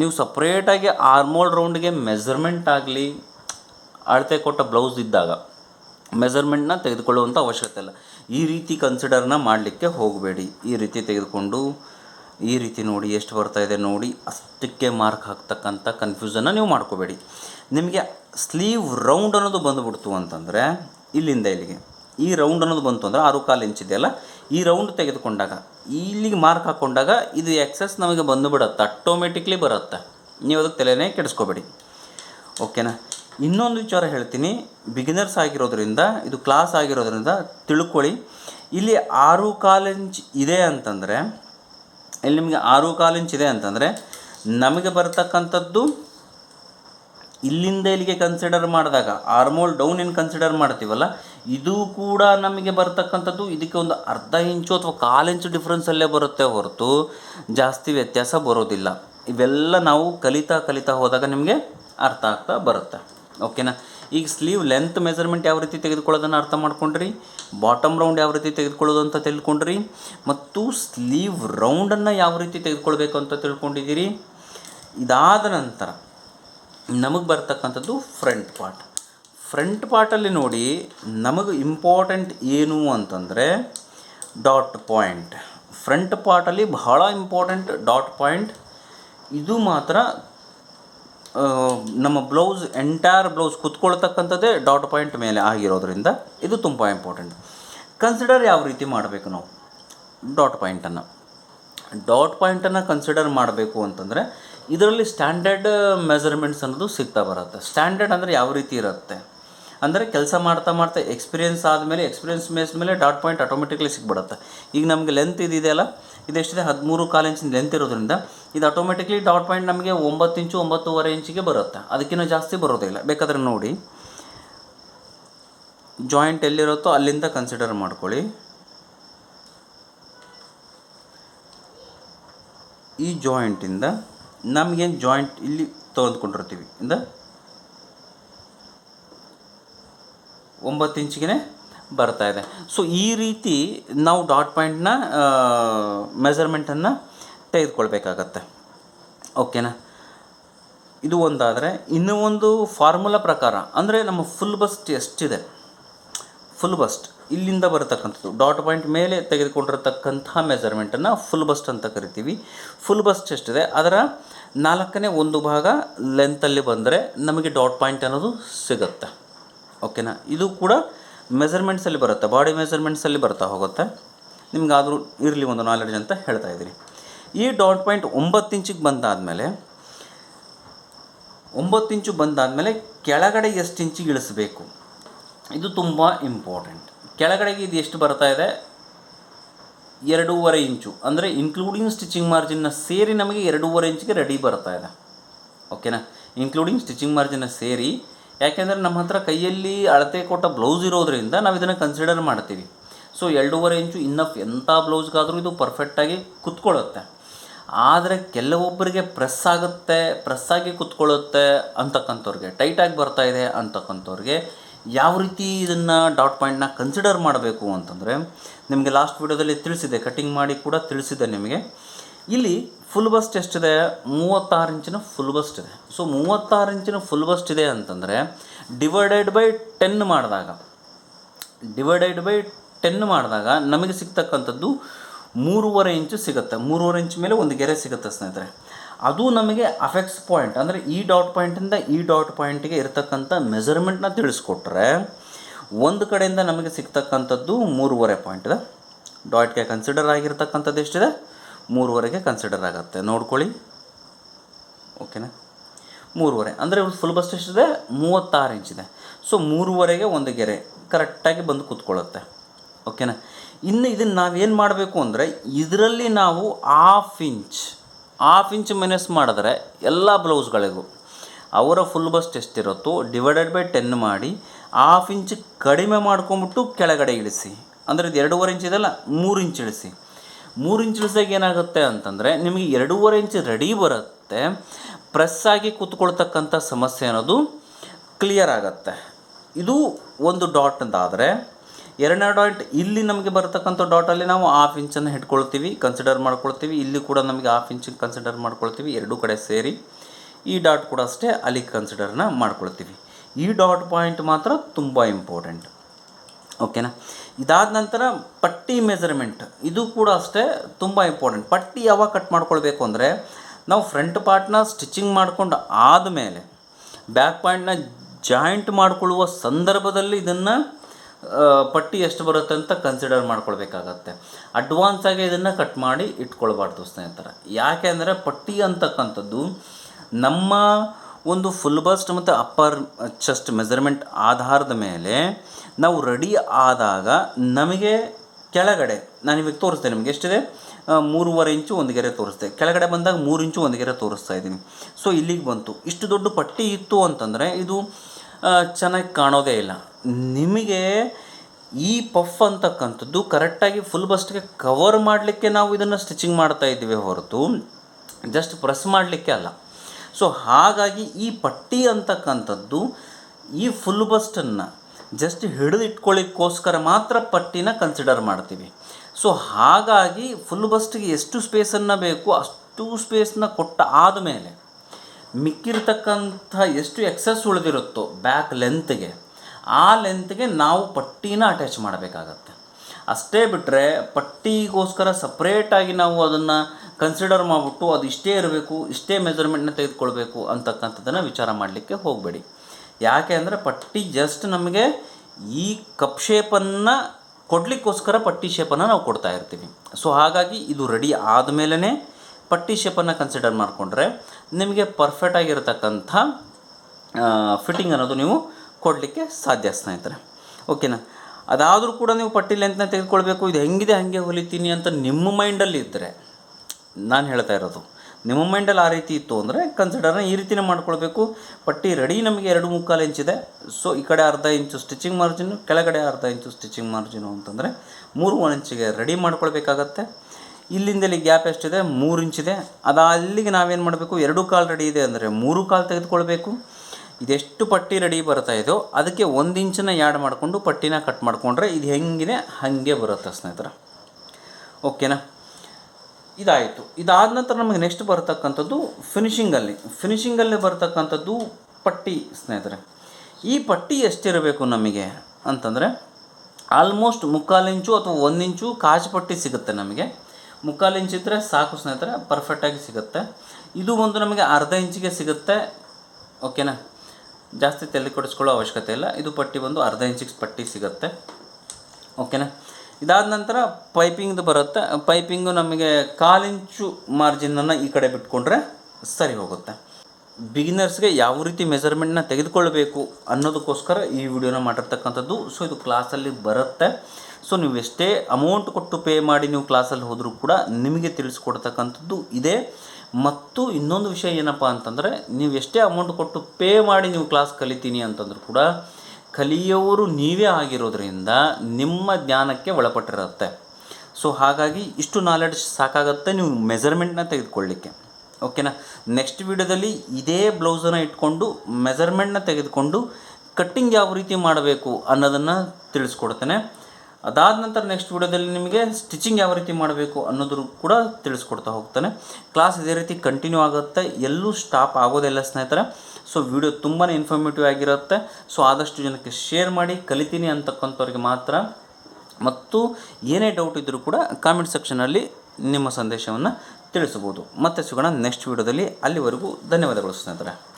ನೀವು ಸಪ್ರೇಟಾಗಿ ಆರ್ಮೋಲ್ ರೌಂಡ್ಗೆ ಮೆಜರ್ಮೆಂಟ್ ಆಗಲಿ, ಅಳತೆ ಕೊಟ್ಟ ಬ್ಲೌಸ್ ಇದ್ದಾಗ ಮೆಜರ್ಮೆಂಟ್ನ ತೆಗೆದುಕೊಳ್ಳುವಂಥ ಅವಶ್ಯಕತೆ ಇಲ್ಲ. ಈ ರೀತಿ ಕನ್ಸಿಡರ್ನ ಮಾಡಲಿಕ್ಕೆ ಹೋಗಬೇಡಿ. ಈ ರೀತಿ ತೆಗೆದುಕೊಂಡು, ಈ ರೀತಿ ನೋಡಿ ಎಷ್ಟು ಬರ್ತಾ ಇದೆ ನೋಡಿ, ಅಷ್ಟಕ್ಕೆ ಮಾರ್ಕ್ ಹಾಕ್ತಕ್ಕಂಥ ಕನ್ಫ್ಯೂಸನ್ನ ನೀವು ಮಾಡ್ಕೋಬೇಡಿ. ನಿಮಗೆ ಸ್ಲೀವ್ ರೌಂಡ್ ಅನ್ನೋದು ಬಂದುಬಿಡ್ತು ಅಂತಂದರೆ ಇಲ್ಲಿಂದ ಇಲ್ಲಿಗೆ. ಈ ರೌಂಡ್ ಅನ್ನೋದು ಬಂತು ಅಂದರೆ ಆರು ಕಾಲು ಇಂಚ್ ಇದೆಯಲ್ಲ ಈ ರೌಂಡ್ ತೆಗೆದುಕೊಂಡಾಗ, ಇಲ್ಲಿಗೆ ಮಾರ್ಕ್ ಹಾಕ್ಕೊಂಡಾಗ ಇದು ಎಕ್ಸಸ್ ನಮಗೆ ಬಂದು ಬಿಡುತ್ತೆ ಆಟೋಮೆಟಿಕ್ಲಿ ಬರುತ್ತೆ. ನೀವು ಅದಕ್ಕೆ ತಲೆನೇ ಕೆಡಿಸ್ಕೋಬೇಡಿ. ಓಕೆನಾ ಇನ್ನೊಂದು ವಿಚಾರ ಹೇಳ್ತೀನಿ. ಬಿಗಿನರ್ಸ್ ಆಗಿರೋದ್ರಿಂದ, ಇದು ಕ್ಲಾಸ್ ಆಗಿರೋದ್ರಿಂದ ತಿಳ್ಕೊಳ್ಳಿ. ಇಲ್ಲಿ ಆರು ಕಾಲು ಇಂಚ್ ಇದೆ ಅಂತಂದರೆ, ಇಲ್ಲಿ ನಿಮಗೆ ಆರು ಕಾಲು ಇಂಚ್ ಇದೆ ಅಂತಂದರೆ, ನಮಗೆ ಬರ್ತಕ್ಕಂಥದ್ದು ಇಲ್ಲಿಂದ ಇಲ್ಲಿಗೆ ಕನ್ಸಿಡರ್ ಮಾಡಿದಾಗ ಆರ್ಮೋಲ್ ಡೌನ್ ಏನು ಕನ್ಸಿಡರ್ ಮಾಡ್ತೀವಲ್ಲ, ಇದು ಕೂಡ ನಮಗೆ ಬರ್ತಕ್ಕಂಥದ್ದು ಇದಕ್ಕೆ ಒಂದು ಅರ್ಧ ಇಂಚು ಅಥವಾ ಕಾಲು ಇಂಚು ಡಿಫ್ರೆನ್ಸಲ್ಲೇ ಬರುತ್ತೆ ಹೊರತು ಜಾಸ್ತಿ ವ್ಯತ್ಯಾಸ ಬರೋದಿಲ್ಲ. ಇವೆಲ್ಲ ನಾವು ಕಲಿತಾ ಕಲಿತಾ ಹೋದಾಗ ನಿಮಗೆ ಅರ್ಥ ಆಗ್ತಾ ಬರುತ್ತೆ. ಓಕೆನಾ ಈಗ ಸ್ಲೀವ್ ಲೆಂತ್ ಮೆಜರ್ಮೆಂಟ್ ಯಾವ ರೀತಿ ತೆಗೆದುಕೊಳ್ಳೋದನ್ನು ಅರ್ಥ ಮಾಡ್ಕೊಂಡ್ರಿ? ಬಾಟಮ್ ರೌಂಡ್ ಯಾವ ರೀತಿ ತೆಗೆದುಕೊಳ್ಳೋದು ಅಂತ ತಿಳ್ಕೊಂಡ್ರಿ? ಮತ್ತು ಸ್ಲೀವ್ ರೌಂಡನ್ನು ಯಾವ ರೀತಿ ತೆಗೆದುಕೊಳ್ಬೇಕು ಅಂತ ತಿಳ್ಕೊಂಡಿದ್ದೀರಿ? ಇದಾದ ನಂತರ ನಮಗೆ ಬರ್ತಕ್ಕಂಥದ್ದು ಫ್ರಂಟ್ ಪಾರ್ಟ್ ಫ್ರಂಟ್ ಪಾರ್ಟಲ್ಲಿ ನೋಡಿ ನಮಗೆ ಇಂಪಾರ್ಟೆಂಟ್ ಏನು ಅಂತಂದರೆ ಡಾಟ್ ಪಾಯಿಂಟ್ ಫ್ರಂಟ್ ಪಾರ್ಟಲ್ಲಿ ಬಹಳ ಇಂಪಾರ್ಟೆಂಟ್ ಡಾಟ್ ಪಾಯಿಂಟ್ ಇದು ಮಾತ್ರ ನಮ್ಮ ಬ್ಲೌಸ್ ಎಂಟೈರ್ ಬ್ಲೌಸ್ ಕುತ್ಕೊಳ್ತಕ್ಕಂಥದ್ದೇ ಡಾಟ್ ಪಾಯಿಂಟ್ ಮೇಲೆ ಆಗಿರೋದ್ರಿಂದ ಇದು ತುಂಬ ಇಂಪಾರ್ಟೆಂಟ್ ಕನ್ಸಿಡರ್ ಯಾವ ರೀತಿ ಮಾಡಬೇಕು ನಾವು? ಡಾಟ್ ಪಾಯಿಂಟನ್ನು ಡಾಟ್ ಪಾಯಿಂಟನ್ನು ಕನ್ಸಿಡರ್ ಮಾಡಬೇಕು ಅಂತಂದರೆ ಇದರಲ್ಲಿ ಸ್ಟ್ಯಾಂಡರ್ಡ್ ಮೆಜರ್ಮೆಂಟ್ಸ್ ಅನ್ನೋದು ಸಿಗ್ತಾ ಬರುತ್ತೆ. ಸ್ಟ್ಯಾಂಡರ್ಡ್ ಅಂದರೆ ಯಾವ ರೀತಿ ಇರುತ್ತೆ? ಅಂದರೆ ಕೆಲಸ ಮಾಡ್ತಾ ಮಾಡ್ತಾ ಎಕ್ಸ್ಪೀರಿಯೆನ್ಸ್ ಆದಮೇಲೆ, ಎಕ್ಸ್ಪೀರಿಯೆನ್ಸ್ ಮೇಸ್ ಮೇಲೆ ಡಾಟ್ ಪಾಯಿಂಟ್ ಆಟೋಮೆಟಿಕ್ಲಿ ಸಿಕ್ಬಿಡುತ್ತೆ ಈಗ ನಮಗೆ ಲೆಂತ್ ಇದೆಯಲ್ಲ, ಇದೆಷ್ಟಿದೆ? ಹದಿಮೂರು ಕಾಲು ಇಂಚಿನ ಲೆಂತ್ ಇರೋದ್ರಿಂದ ಇದು ಆಟೋಮೆಟಿಕ್ಲಿ ಡಾಟ್ ಪಾಯಿಂಟ್ ನಮಗೆ ಒಂಬತ್ತು ಇಂಚು, ಒಂಬತ್ತೂವರೆ ಇಂಚಿಗೆ ಬರುತ್ತೆ. ಅದಕ್ಕಿಂತ ಜಾಸ್ತಿ ಬರೋದಿಲ್ಲ ಬೇಕಾದ್ರೆ ನೋಡಿ. ಜಾಯಿಂಟ್ ಎಲ್ಲಿರುತ್ತೋ ಅಲ್ಲಿಂದ ಕನ್ಸಿಡರ್ ಮಾಡ್ಕೊಳ್ಳಿ. ಈ ಜಾಯಿಂಟಿಂದ ನಮಗೇನು ಜಾಯಿಂಟ್ ಇಲ್ಲಿ ತೊಗೊಂಡ್ಕೊಂಡಿರ್ತೀವಿ. ಇಂದ ಒಂಬತ್ತು ಇಂಚಿಗೆ ಬರ್ತಾ ಇದೆ. ಸೊ ಈ ರೀತಿ ನಾವು ಡಾಟ್ ಪಾಯಿಂಟ್ನ ಮೆಜರ್ಮೆಂಟನ್ನು ತೆಗೆದುಕೊಳ್ಬೇಕಾಗತ್ತೆ. ಓಕೆನಾ ಇದು ಒಂದಾದರೆ, ಇನ್ನೂ ಒಂದು ಫಾರ್ಮುಲಾ ಪ್ರಕಾರ, ಅಂದರೆ ನಮ್ಮ ಫುಲ್ ಬಸ್ಟ್ ಎಷ್ಟಿದೆ? ಫುಲ್ ಬಸ್ಟ್ ಇಲ್ಲಿಂದ ಬರತಕ್ಕಂಥದ್ದು. ಡಾಟ್ ಪಾಯಿಂಟ್ ಮೇಲೆ ತೆಗೆದುಕೊಂಡಿರತಕ್ಕಂಥ ಮೆಜರ್ಮೆಂಟನ್ನು ಫುಲ್ ಬಸ್ಟ್ ಅಂತ ಕರಿತೀವಿ. ಫುಲ್ ಬಸ್ಟ್ ಎಷ್ಟಿದೆ? ಅದರ ನಾಲ್ಕನೇ ಒಂದು ಭಾಗ ಲೆಂತಲ್ಲಿ ಬಂದರೆ ನಮಗೆ ಡಾಟ್ ಪಾಯಿಂಟ್ ಅನ್ನೋದು ಸಿಗುತ್ತೆ. ಓಕೆನಾ ಇದು ಕೂಡ ಮೆಜರ್ಮೆಂಟ್ಸಲ್ಲಿ ಬರುತ್ತೆ. ಬಾಡಿ ಮೆಜರ್ಮೆಂಟ್ಸಲ್ಲಿ ಬರ್ತಾ ಹೋಗುತ್ತೆ. ನಿಮಗಾದರೂ ಇರಲಿ ಒಂದು ನಾಲೆಡ್ಜ್ ಅಂತ ಹೇಳ್ತಾ ಇದ್ದೀನಿ. ಈ ಡಾಟ್ ಪಾಯಿಂಟ್ ಒಂಬತ್ತು ಇಂಚಿಗೆ ಬಂದಾದಮೇಲೆ, ಒಂಬತ್ತು ಇಂಚು ಬಂದಾದಮೇಲೆ ಕೆಳಗಡೆ ಎಷ್ಟು ಇಂಚಿಗೆ ಇಳಿಸ್ಬೇಕು? ಇದು ತುಂಬ ಇಂಪಾರ್ಟೆಂಟ್ ಕೆಳಗಡೆಗೆ ಇದು ಎಷ್ಟು ಬರ್ತಾ ಇದೆ? ಎರಡೂವರೆ ಇಂಚು. ಅಂದರೆ ಇನ್ಕ್ಲೂಡಿಂಗ್ ಸ್ಟಿಚಿಂಗ್ ಮಾರ್ಜಿನ್ನ ಸೇರಿ ನಮಗೆ ಎರಡೂವರೆ ಇಂಚಿಗೆ ರೆಡಿ ಬರ್ತಾ ಇದೆ. ಓಕೆನಾ ಇನ್ಕ್ಲೂಡಿಂಗ್ ಸ್ಟಿಚಿಂಗ್ ಮಾರ್ಜಿನ್ನ ಸೇರಿ. ಯಾಕೆಂದರೆ ನಮ್ಮ ಹತ್ರ ಕೈಯಲ್ಲಿ ಅಳತೆ ಕೊಟ್ಟ ಬ್ಲೌಸ್ ಇರೋದ್ರಿಂದ ನಾವು ಇದನ್ನು ಕನ್ಸಿಡರ್ ಮಾಡ್ತೀವಿ. ಸೊ ಎರಡೂವರೆ ಇಂಚು ಇನ್ನಫ್ ಎಂಥ ಬ್ಲೌಸ್ಗಾದರೂ ಇದು ಪರ್ಫೆಕ್ಟಾಗಿ ಕುತ್ಕೊಳ್ಳುತ್ತೆ. ಆದರೆ ಕೆಲವೊಬ್ಬರಿಗೆ ಪ್ರೆಸ್ ಆಗುತ್ತೆ ಪ್ರೆಸ್ಸಾಗಿ ಕುತ್ಕೊಳ್ಳುತ್ತೆ ಅಂತಕ್ಕಂಥವ್ರಿಗೆ ಟೈಟಾಗಿ ಬರ್ತಾ ಇದೆ ಅಂತಕ್ಕಂಥವ್ರಿಗೆ ಯಾವ ರೀತಿ ಇದನ್ನು ಡಾಟ್ ಪಾಯಿಂಟ್ನ ಕನ್ಸಿಡರ್ ಮಾಡಬೇಕು ಅಂತಂದರೆ ನಿಮಗೆ ಲಾಸ್ಟ್ ವಿಡಿಯೋದಲ್ಲಿ ತಿಳಿಸಿದೆ ಕಟಿಂಗ್ ಮಾಡಿ ಕೂಡ ತಿಳಿಸಿದೆ ನಿಮಗೆ. ಇಲ್ಲಿ ಫುಲ್ ಬಸ್ಟ್ ಎಷ್ಟಿದೆ? ಮೂವತ್ತಾರು ಇಂಚಿನ ಫುಲ್ ಬಸ್ಟ್ ಇದೆ. ಸೊ ಮೂವತ್ತಾರು ಇಂಚಿನ ಫುಲ್ ಬಸ್ಟ್ ಇದೆ ಅಂತಂದರೆ ಡಿವೈಡೆಡ್ ಬೈ ಟೆನ್ ಮಾಡಿದಾಗ ಡಿವೈಡೆಡ್ ಬೈ ಟೆನ್ ಮಾಡಿದಾಗ ನಮಗೆ ಸಿಗ್ತಕ್ಕಂಥದ್ದು ಮೂರುವರೆ ಇಂಚು ಸಿಗುತ್ತೆ. ಮೂರುವರೆ ಇಂಚ್ ಮೇಲೆ ಒಂದು ಗೆರೆ ಸಿಗುತ್ತೆ ಸ್ನೇಹಿತರೆ. ಅದು ನಮಗೆ ಅಫೆಕ್ಸ್ ಪಾಯಿಂಟ್ ಅಂದರೆ ಈ ಡಾಟ್ ಪಾಯಿಂಟಿಂದ ಈ ಡಾಟ್ ಪಾಯಿಂಟಿಗೆ ಇರತಕ್ಕಂಥ ಮೆಜರ್ಮೆಂಟ್ನ ತಿಳಿಸ್ಕೊಟ್ರೆ ಒಂದು ಕಡೆಯಿಂದ ನಮಗೆ ಸಿಗ್ತಕ್ಕಂಥದ್ದು ಮೂರುವರೆ ಪಾಯಿಂಟ್ ಇದೆ. ಡಾಟ್ಗೆ ಕನ್ಸಿಡರ್ ಆಗಿರ್ತಕ್ಕಂಥದ್ದು ಎಷ್ಟಿದೆ? ಮೂರುವರೆಗೆ ಕನ್ಸಿಡರ್ ಆಗುತ್ತೆ. ನೋಡ್ಕೊಳ್ಳಿ. ಓಕೆನಾ ಮೂರುವರೆ. ಅಂದರೆ ಫುಲ್ ಬಸ್ಟ್ ಎಷ್ಟಿದೆ? ಮೂವತ್ತಾರು ಇಂಚಿದೆ ಸೊ ಮೂರುವರೆಗೆ ಒಂದು ಗೆರೆ ಕರೆಕ್ಟಾಗಿ ಬಂದು ಕೂತ್ಕೊಳ್ಳುತ್ತೆ. ಓಕೆನಾ ಇನ್ನು ಇದನ್ನು ನಾವೇನು ಮಾಡಬೇಕು ಅಂದರೆ, ಇದರಲ್ಲಿ ನಾವು half inch half inch minus ಮಾಡಿದ್ರೆ ಎಲ್ಲ ಬ್ಲೌಸ್ಗಳಿಗೂ ಅವರ ಫುಲ್ ಬಸ್ಟ್ ಎಷ್ಟಿರುತ್ತೋ ಡಿವೈಡೆಡ್ ಬೈ ಟೆನ್ ಮಾಡಿ ಹಾಫ್ ಇಂಚ್ ಕಡಿಮೆ ಮಾಡ್ಕೊಂಬಿಟ್ಟು ಕೆಳಗಡೆ ಇಳಿಸಿ. ಅಂದರೆ ಇದು ಎರಡೂವರೆ ಇಂಚ್ ಇದೆಲ್ಲ ಮೂರು ಇಂಚ್ ಇಳಿಸಿ. ಮೂರು ಇಂಚ್ ಇಳಿಸಿದಾಗ ಏನಾಗುತ್ತೆ ಅಂತಂದರೆ ನಿಮಗೆ ಎರಡೂವರೆ ಇಂಚ್ ರೆಡಿ ಬರುತ್ತೆ. ಪ್ರೆಸ್ ಆಗಿ ಕೂತ್ಕೊಳ್ತಕ್ಕಂಥ ಸಮಸ್ಯೆ ಅನ್ನೋದು ಕ್ಲಿಯರ್ ಆಗುತ್ತೆ. ಇದು ಒಂದು ಡಾಟ್ ಅಂತಾದರೆ ಎರಡನೇ ಡಾಟ್ ಇಲ್ಲಿ ನಮಗೆ ಬರತಕ್ಕಂಥ ಡಾಟಲ್ಲಿ ನಾವು ಹಾಫ್ ಇಂಚನ್ನು ಹಿಡ್ಕೊಳ್ತೀವಿ ಕನ್ಸಿಡರ್ ಮಾಡ್ಕೊಳ್ತೀವಿ. ಇಲ್ಲಿ ಕೂಡ ನಮಗೆ ಹಾಫ್ ಇಂಚಿಗೆ ಕನ್ಸಿಡರ್ ಮಾಡ್ಕೊಳ್ತೀವಿ, ಎರಡೂ ಕಡೆ ಸೇರಿ. ಈ ಡಾಟ್ ಕೂಡ ಅಷ್ಟೇ ಅಲ್ಲಿ ಕನ್ಸಿಡರ್ನ ಮಾಡ್ಕೊಳ್ತೀವಿ. ಈ ಡಾಟ್ ಪಾಯಿಂಟ್ ಮಾತ್ರ ತುಂಬ ಇಂಪಾರ್ಟೆಂಟ್ ಓಕೆನಾ ಇದಾದ ನಂತರ ಪಟ್ಟಿ ಮೆಜರ್ಮೆಂಟ್ ಇದು ಕೂಡ ಅಷ್ಟೇ ತುಂಬ ಇಂಪಾರ್ಟೆಂಟ್ ಪಟ್ಟಿ ಯಾವಾಗ ಕಟ್ ಮಾಡ್ಕೊಳ್ಬೇಕು ಅಂದರೆ, ನಾವು ಫ್ರಂಟ್ ಪಾರ್ಟ್ನ ಸ್ಟಿಚಿಂಗ್ ಮಾಡ್ಕೊಂಡು ಆದಮೇಲೆ ಬ್ಯಾಕ್ ಪಾಯಿಂಟ್ನ ಜಾಯಿಂಟ್ ಮಾಡಿಕೊಳ್ಳುವ ಸಂದರ್ಭದಲ್ಲಿ ಇದನ್ನು ಪಟ್ಟಿ ಎಷ್ಟು ಬರುತ್ತೆ ಅಂತ ಕನ್ಸಿಡರ್ ಮಾಡ್ಕೊಳ್ಬೇಕಾಗತ್ತೆ. ಅಡ್ವಾನ್ಸ್ ಆಗಿ ಇದನ್ನು ಕಟ್ ಮಾಡಿ ಇಟ್ಕೊಳ್ಬಾರ್ದು ಸ್ನೇಹಿತರೆ. ಯಾಕೆ ಅಂದರೆ ಪಟ್ಟಿ ಅಂತಕ್ಕಂಥದ್ದು ನಮ್ಮ ಒಂದು ಫುಲ್ ಬಸ್ಟ್ ಮತ್ತು ಅಪ್ಪರ್ ಚೆಸ್ಟ್ ಮೆಜರ್ಮೆಂಟ್ ಆಧಾರದ ಮೇಲೆ ನಾವು ರೆಡಿ ಆದಾಗ ನಮಗೆ ಕೆಳಗಡೆ ನಾನು ಇವಾಗ ತೋರಿಸ್ದೆ ನಿಮಗೆ ಎಷ್ಟಿದೆ? ಮೂರುವರೆ ಇಂಚು ಒಂದು ಗೆರೆ ತೋರಿಸ್ದೆ. ಕೆಳಗಡೆ ಬಂದಾಗ ಮೂರು ಇಂಚು ಒಂದು ಗೆರೆ ತೋರಿಸ್ತಾ ಇದ್ದೀನಿ. ಸೊ ಇಲ್ಲಿಗೆ ಬಂತು. ಇಷ್ಟು ದೊಡ್ಡ ಪಟ್ಟಿ ಇತ್ತು ಅಂತಂದರೆ ಇದು ಚೆನ್ನಾಗಿ ಕಾಣೋದೇ ಇಲ್ಲ. ನಿಮಗೆ ಈ ಪಫ್ ಅಂತಕ್ಕಂಥದ್ದು ಕರೆಕ್ಟಾಗಿ ಫುಲ್ ಬಸ್ಟ್ಗೆ ಕವರ್ ಮಾಡಲಿಕ್ಕೆ ನಾವು ಇದನ್ನು ಸ್ಟಿಚಿಂಗ್ ಮಾಡ್ತಾ ಇದ್ದೀವಿ ಹೊರತು ಜಸ್ಟ್ ಪ್ರೆಸ್ ಮಾಡಲಿಕ್ಕೆ ಅಲ್ಲ. ಸೊ ಹಾಗಾಗಿ ಈ ಪಟ್ಟಿ ಅಂತಕ್ಕಂಥದ್ದು ಈ ಫುಲ್ ಬಸ್ಟನ್ನು ಜಸ್ಟ್ ಹಿಡಿದು ಇಟ್ಕೊಳ್ಳಿಕ್ಕೋಸ್ಕರ ಮಾತ್ರ ಪಟ್ಟಿನ ಕನ್ಸಿಡರ್ ಮಾಡ್ತೀವಿ. ಸೊ ಹಾಗಾಗಿ ಫುಲ್ ಬಸ್ಟ್ಗೆ ಎಷ್ಟು ಸ್ಪೇಸನ್ನು ಬೇಕು ಅಷ್ಟು ಸ್ಪೇಸನ್ನ ಕೊಟ್ಟ ಆದಮೇಲೆ ಮಿಕ್ಕಿರ್ತಕ್ಕಂಥ ಎಷ್ಟು ಎಕ್ಸಸ್ ಉಳಿದಿರುತ್ತೋ ಬ್ಯಾಕ್ ಲೆಂತ್ಗೆ ಆ ಲೆಂತ್ಗೆ ನಾವು ಪಟ್ಟಿನ ಅಟ್ಯಾಚ್ ಮಾಡಬೇಕಾಗತ್ತೆ. ಅಷ್ಟೇ ಬಿಟ್ಟರೆ ಪಟ್ಟಿಗೋಸ್ಕರ ಸಪ್ರೇಟಾಗಿ ನಾವು ಅದನ್ನು ಕನ್ಸಿಡರ್ ಮಾಡಿಬಿಟ್ಟು ಅದು ಇಷ್ಟೇ ಇರಬೇಕು, ಇಷ್ಟೇ ಮೆಜರ್ಮೆಂಟ್ನ ತೆಗೆದುಕೊಳ್ಬೇಕು ಅಂತಕ್ಕಂಥದ್ದನ್ನು ವಿಚಾರ ಮಾಡಲಿಕ್ಕೆ ಹೋಗಬೇಡಿ. ಯಾಕೆ ಅಂದರೆ ಪಟ್ಟಿ ಜಸ್ಟ್ ನಮಗೆ ಈ ಕಪ್ ಶೇಪನ್ನು ಕೊಡಲಿಕ್ಕೋಸ್ಕರ ಪಟ್ಟಿ ಶೇಪನ್ನು ನಾವು ಕೊಡ್ತಾ ಇರ್ತೀವಿ. ಸೊ ಹಾಗಾಗಿ ಇದು ರೆಡಿ ಆದಮೇಲೆ ಪಟ್ಟಿ ಶೇಪನ್ನು ಕನ್ಸಿಡರ್ ಮಾಡಿಕೊಂಡ್ರೆ ನಿಮಗೆ ಪರ್ಫೆಕ್ಟ್ ಆಗಿರತಕ್ಕಂಥ ಫಿಟ್ಟಿಂಗ್ ಅನ್ನೋದು ನೀವು ಕೊಡಲಿಕ್ಕೆ ಸಾಧ್ಯ ಸ್ನೇಹಿತರೆ. ಓಕೆನಾ ಅದಾದರೂ ಕೂಡ ನೀವು ಪಟ್ಟಿ ಲೆಂತ್ನ ತೆಗೆದುಕೊಳ್ಬೇಕು. ಇದು ಹೆಂಗಿದೆ ಹಾಗೆ ಹೊಲಿತೀನಿ ಅಂತ ನಿಮ್ಮ ಮೈಂಡಲ್ಲಿ ಇದ್ದರೆ ನಾನು ಹೇಳ್ತಾ ಇರೋದು, ನಿಮ್ಮ ಮೈಂಡಲ್ಲಿ ಆ ರೀತಿ ಇತ್ತು ಅಂದರೆ ಕನ್ಸಿಡರ್ನ ಈ ರೀತಿನೇ ಮಾಡ್ಕೊಳ್ಬೇಕು. ಪಟ್ಟಿ ರೆಡಿ ನಮಗೆ ಎರಡು ಮುಕ್ಕಾಲು ಇಂಚಿದೆ ಸೊ ಈ ಕಡೆ ಅರ್ಧ ಇಂಚು ಸ್ಟಿಚಿಂಗ್ ಮಾರ್ಜಿನು ಕೆಳಗಡೆ ಅರ್ಧ ಇಂಚು ಸ್ಟಿಚಿಂಗ್ ಮಾರ್ಜಿನು ಅಂತಂದರೆ ಮೂರು ಒಂದು ಇಂಚಿಗೆ ರೆಡಿ ಮಾಡ್ಕೊಳ್ಬೇಕಾಗತ್ತೆ. ಇಲ್ಲಿಂದ ಇಲ್ಲಿ ಗ್ಯಾಪ್ ಎಷ್ಟಿದೆ? ಮೂರು ಇಂಚಿದೆ ಅದು ಅಲ್ಲಿಗೆ ನಾವೇನು ಮಾಡಬೇಕು? ಎರಡು ಕಾಲು ರೆಡಿ ಇದೆ ಅಂದರೆ ಮೂರು ಕಾಲು ತೆಗೆದುಕೊಳ್ಬೇಕು. ಇದೆಷ್ಟು ಪಟ್ಟಿ ರೆಡಿ ಬರ್ತಾ ಇದೆಯೋ ಅದಕ್ಕೆ ಒಂದು ಇಂಚನ್ನ ಯಾಡ್ ಮಾಡಿಕೊಂಡು ಪಟ್ಟಿನ ಕಟ್ ಮಾಡಿಕೊಂಡ್ರೆ ಇದು ಹೆಂಗಿದೆ? ಹಾಗೆ ಬರುತ್ತೆ ಸ್ನೇಹಿತರ. ಓಕೆನಾ ಇದಾಯಿತು. ಇದಾದ ನಂತರ ನಮಗೆ ನೆಕ್ಸ್ಟ್ ಬರ್ತಕ್ಕಂಥದ್ದು ಫಿನಿಷಿಂಗಲ್ಲಿ ಫಿನಿಷಿಂಗಲ್ಲಿ ಬರ್ತಕ್ಕಂಥದ್ದು ಪಟ್ಟಿ ಸ್ನೇಹಿತರೆ. ಈ ಪಟ್ಟಿ ಎಷ್ಟಿರಬೇಕು ನಮಗೆ ಅಂತಂದರೆ ಆಲ್ಮೋಸ್ಟ್ ಮುಕ್ಕಾಲು ಇಂಚು ಅಥವಾ ಒಂದು ಇಂಚು ಕಾಚು ಪಟ್ಟಿ ಸಿಗುತ್ತೆ ನಮಗೆ. ಮುಕ್ಕಾಲು ಇಂಚ್ ಇದ್ದರೆ ಸಾಕು ಸ್ನೇಹಿತರೆ ಪರ್ಫೆಕ್ಟಾಗಿ ಸಿಗುತ್ತೆ. ಇದು ಒಂದು ನಮಗೆ ಅರ್ಧ ಇಂಚಿಗೆ ಸಿಗುತ್ತೆ. ಓಕೆನಾ ಜಾಸ್ತಿ ತಲೆ ಕೊಡಿಸ್ಕೊಳ್ಳೋ ಅವಶ್ಯಕತೆ ಇಲ್ಲ. ಇದು ಪಟ್ಟಿ ಬಂದು ಅರ್ಧ ಇಂಚಿಗೆ ಪಟ್ಟಿ ಸಿಗುತ್ತೆ. ಓಕೆನಾ ಇದಾದ ನಂತರ ಪೈಪಿಂಗ್ದು ಬರುತ್ತೆ. ಪೈಪಿಂಗು ನಮಗೆ ಕಾಲಿಂಚು ಮಾರ್ಜಿನನ್ನು ಈ ಕಡೆ ಬಿಟ್ಕೊಂಡ್ರೆ ಸರಿ ಹೋಗುತ್ತೆ. ಬಿಗಿನರ್ಸ್ಗೆ ಯಾವ ರೀತಿ ಮೆಜರ್ಮೆಂಟ್ನ ತೆಗೆದುಕೊಳ್ಬೇಕು ಅನ್ನೋದಕ್ಕೋಸ್ಕರ ಈ ವಿಡಿಯೋನ ಮಾಡಿರ್ತಕ್ಕಂಥದ್ದು. ಸೊ ಇದು ಕ್ಲಾಸಲ್ಲಿ ಬರುತ್ತೆ. ಸೊ ನೀವು ಎಷ್ಟೇ ಅಮೌಂಟ್ ಕೊಟ್ಟು ಪೇ ಮಾಡಿ ನೀವು ಕ್ಲಾಸಲ್ಲಿ ಹೋದರೂ ಕೂಡ ನಿಮಗೆ ತಿಳಿಸ್ಕೊಡ್ತಕ್ಕಂಥದ್ದು ಇದೆ. ಮತ್ತು ಇನ್ನೊಂದು ವಿಷಯ ಏನಪ್ಪ ಅಂತಂದರೆ, ನೀವು ಎಷ್ಟೇ ಅಮೌಂಟ್ ಕೊಟ್ಟು ಪೇ ಮಾಡಿ ನೀವು ಕ್ಲಾಸ್ ಕಲಿತೀನಿ ಅಂತಂದ್ರೂ ಕೂಡ, ಕಲಿಯೋರು ನೀವೇ ಆಗಿರೋದ್ರಿಂದ ನಿಮ್ಮ ಜ್ಞಾನಕ್ಕೆ ಒಳಪಟ್ಟಿರುತ್ತೆ. ಸೊ ಹಾಗಾಗಿ ಇಷ್ಟು ನಾಲೆಡ್ಜ್ ಸಾಕಾಗುತ್ತೆ ನೀವು ಮೆಜರ್ಮೆಂಟ್ನ ತೆಗೆದುಕೊಳ್ಳಿಕ್ಕೆ. ಓಕೆನಾ ನೆಕ್ಸ್ಟ್ ವಿಡಿಯೋದಲ್ಲಿ ಇದೇ ಬ್ಲೌಸನ್ನು ಇಟ್ಕೊಂಡು ಮೆಜರ್ಮೆಂಟ್ನ ತೆಗೆದುಕೊಂಡು ಕಟ್ಟಿಂಗ್ ಯಾವ ರೀತಿ ಮಾಡಬೇಕು ಅನ್ನೋದನ್ನು ತಿಳಿಸ್ಕೊಡ್ತೇನೆ. ಅದಾದ ನಂತರ ನೆಕ್ಸ್ಟ್ ವಿಡಿಯೋದಲ್ಲಿ ನಿಮಗೆ ಸ್ಟಿಚಿಂಗ್ ಯಾವ ರೀತಿ ಮಾಡಬೇಕು ಅನ್ನೋದ್ರ ಕೂಡ ತಿಳಿಸ್ಕೊಡ್ತಾ ಹೋಗ್ತಾನೆ. ಕ್ಲಾಸ್ ಇದೇ ರೀತಿ ಕಂಟಿನ್ಯೂ ಆಗುತ್ತೆ. ಎಲ್ಲೂ ಸ್ಟಾಪ್ ಆಗೋದಿಲ್ಲ ಸ್ನೇಹಿತರೆ. ಸೊ ವಿಡಿಯೋ ತುಂಬಾ ಇನ್ಫಾರ್ಮೇಟಿವ್ ಆಗಿರುತ್ತೆ. ಸೊ ಆದಷ್ಟು ಜನಕ್ಕೆ ಶೇರ್ ಮಾಡಿ, ಕಲಿತೀನಿ ಅಂತಕ್ಕಂಥವ್ರಿಗೆ ಮಾತ್ರ. ಮತ್ತು ಏನೇ ಡೌಟ್ ಇದ್ದರೂ ಕೂಡ ಕಾಮೆಂಟ್ ಸೆಕ್ಷನಲ್ಲಿ ನಿಮ್ಮ ಸಂದೇಶವನ್ನು ತಿಳಿಸಬಹುದು. ಮತ್ತೆ ಸಿಗೋಣ ನೆಕ್ಸ್ಟ್ ವಿಡಿಯೋದಲ್ಲಿ. ಅಲ್ಲಿವರೆಗೂ ಧನ್ಯವಾದಗಳು ಸ್ನೇಹಿತರೆ.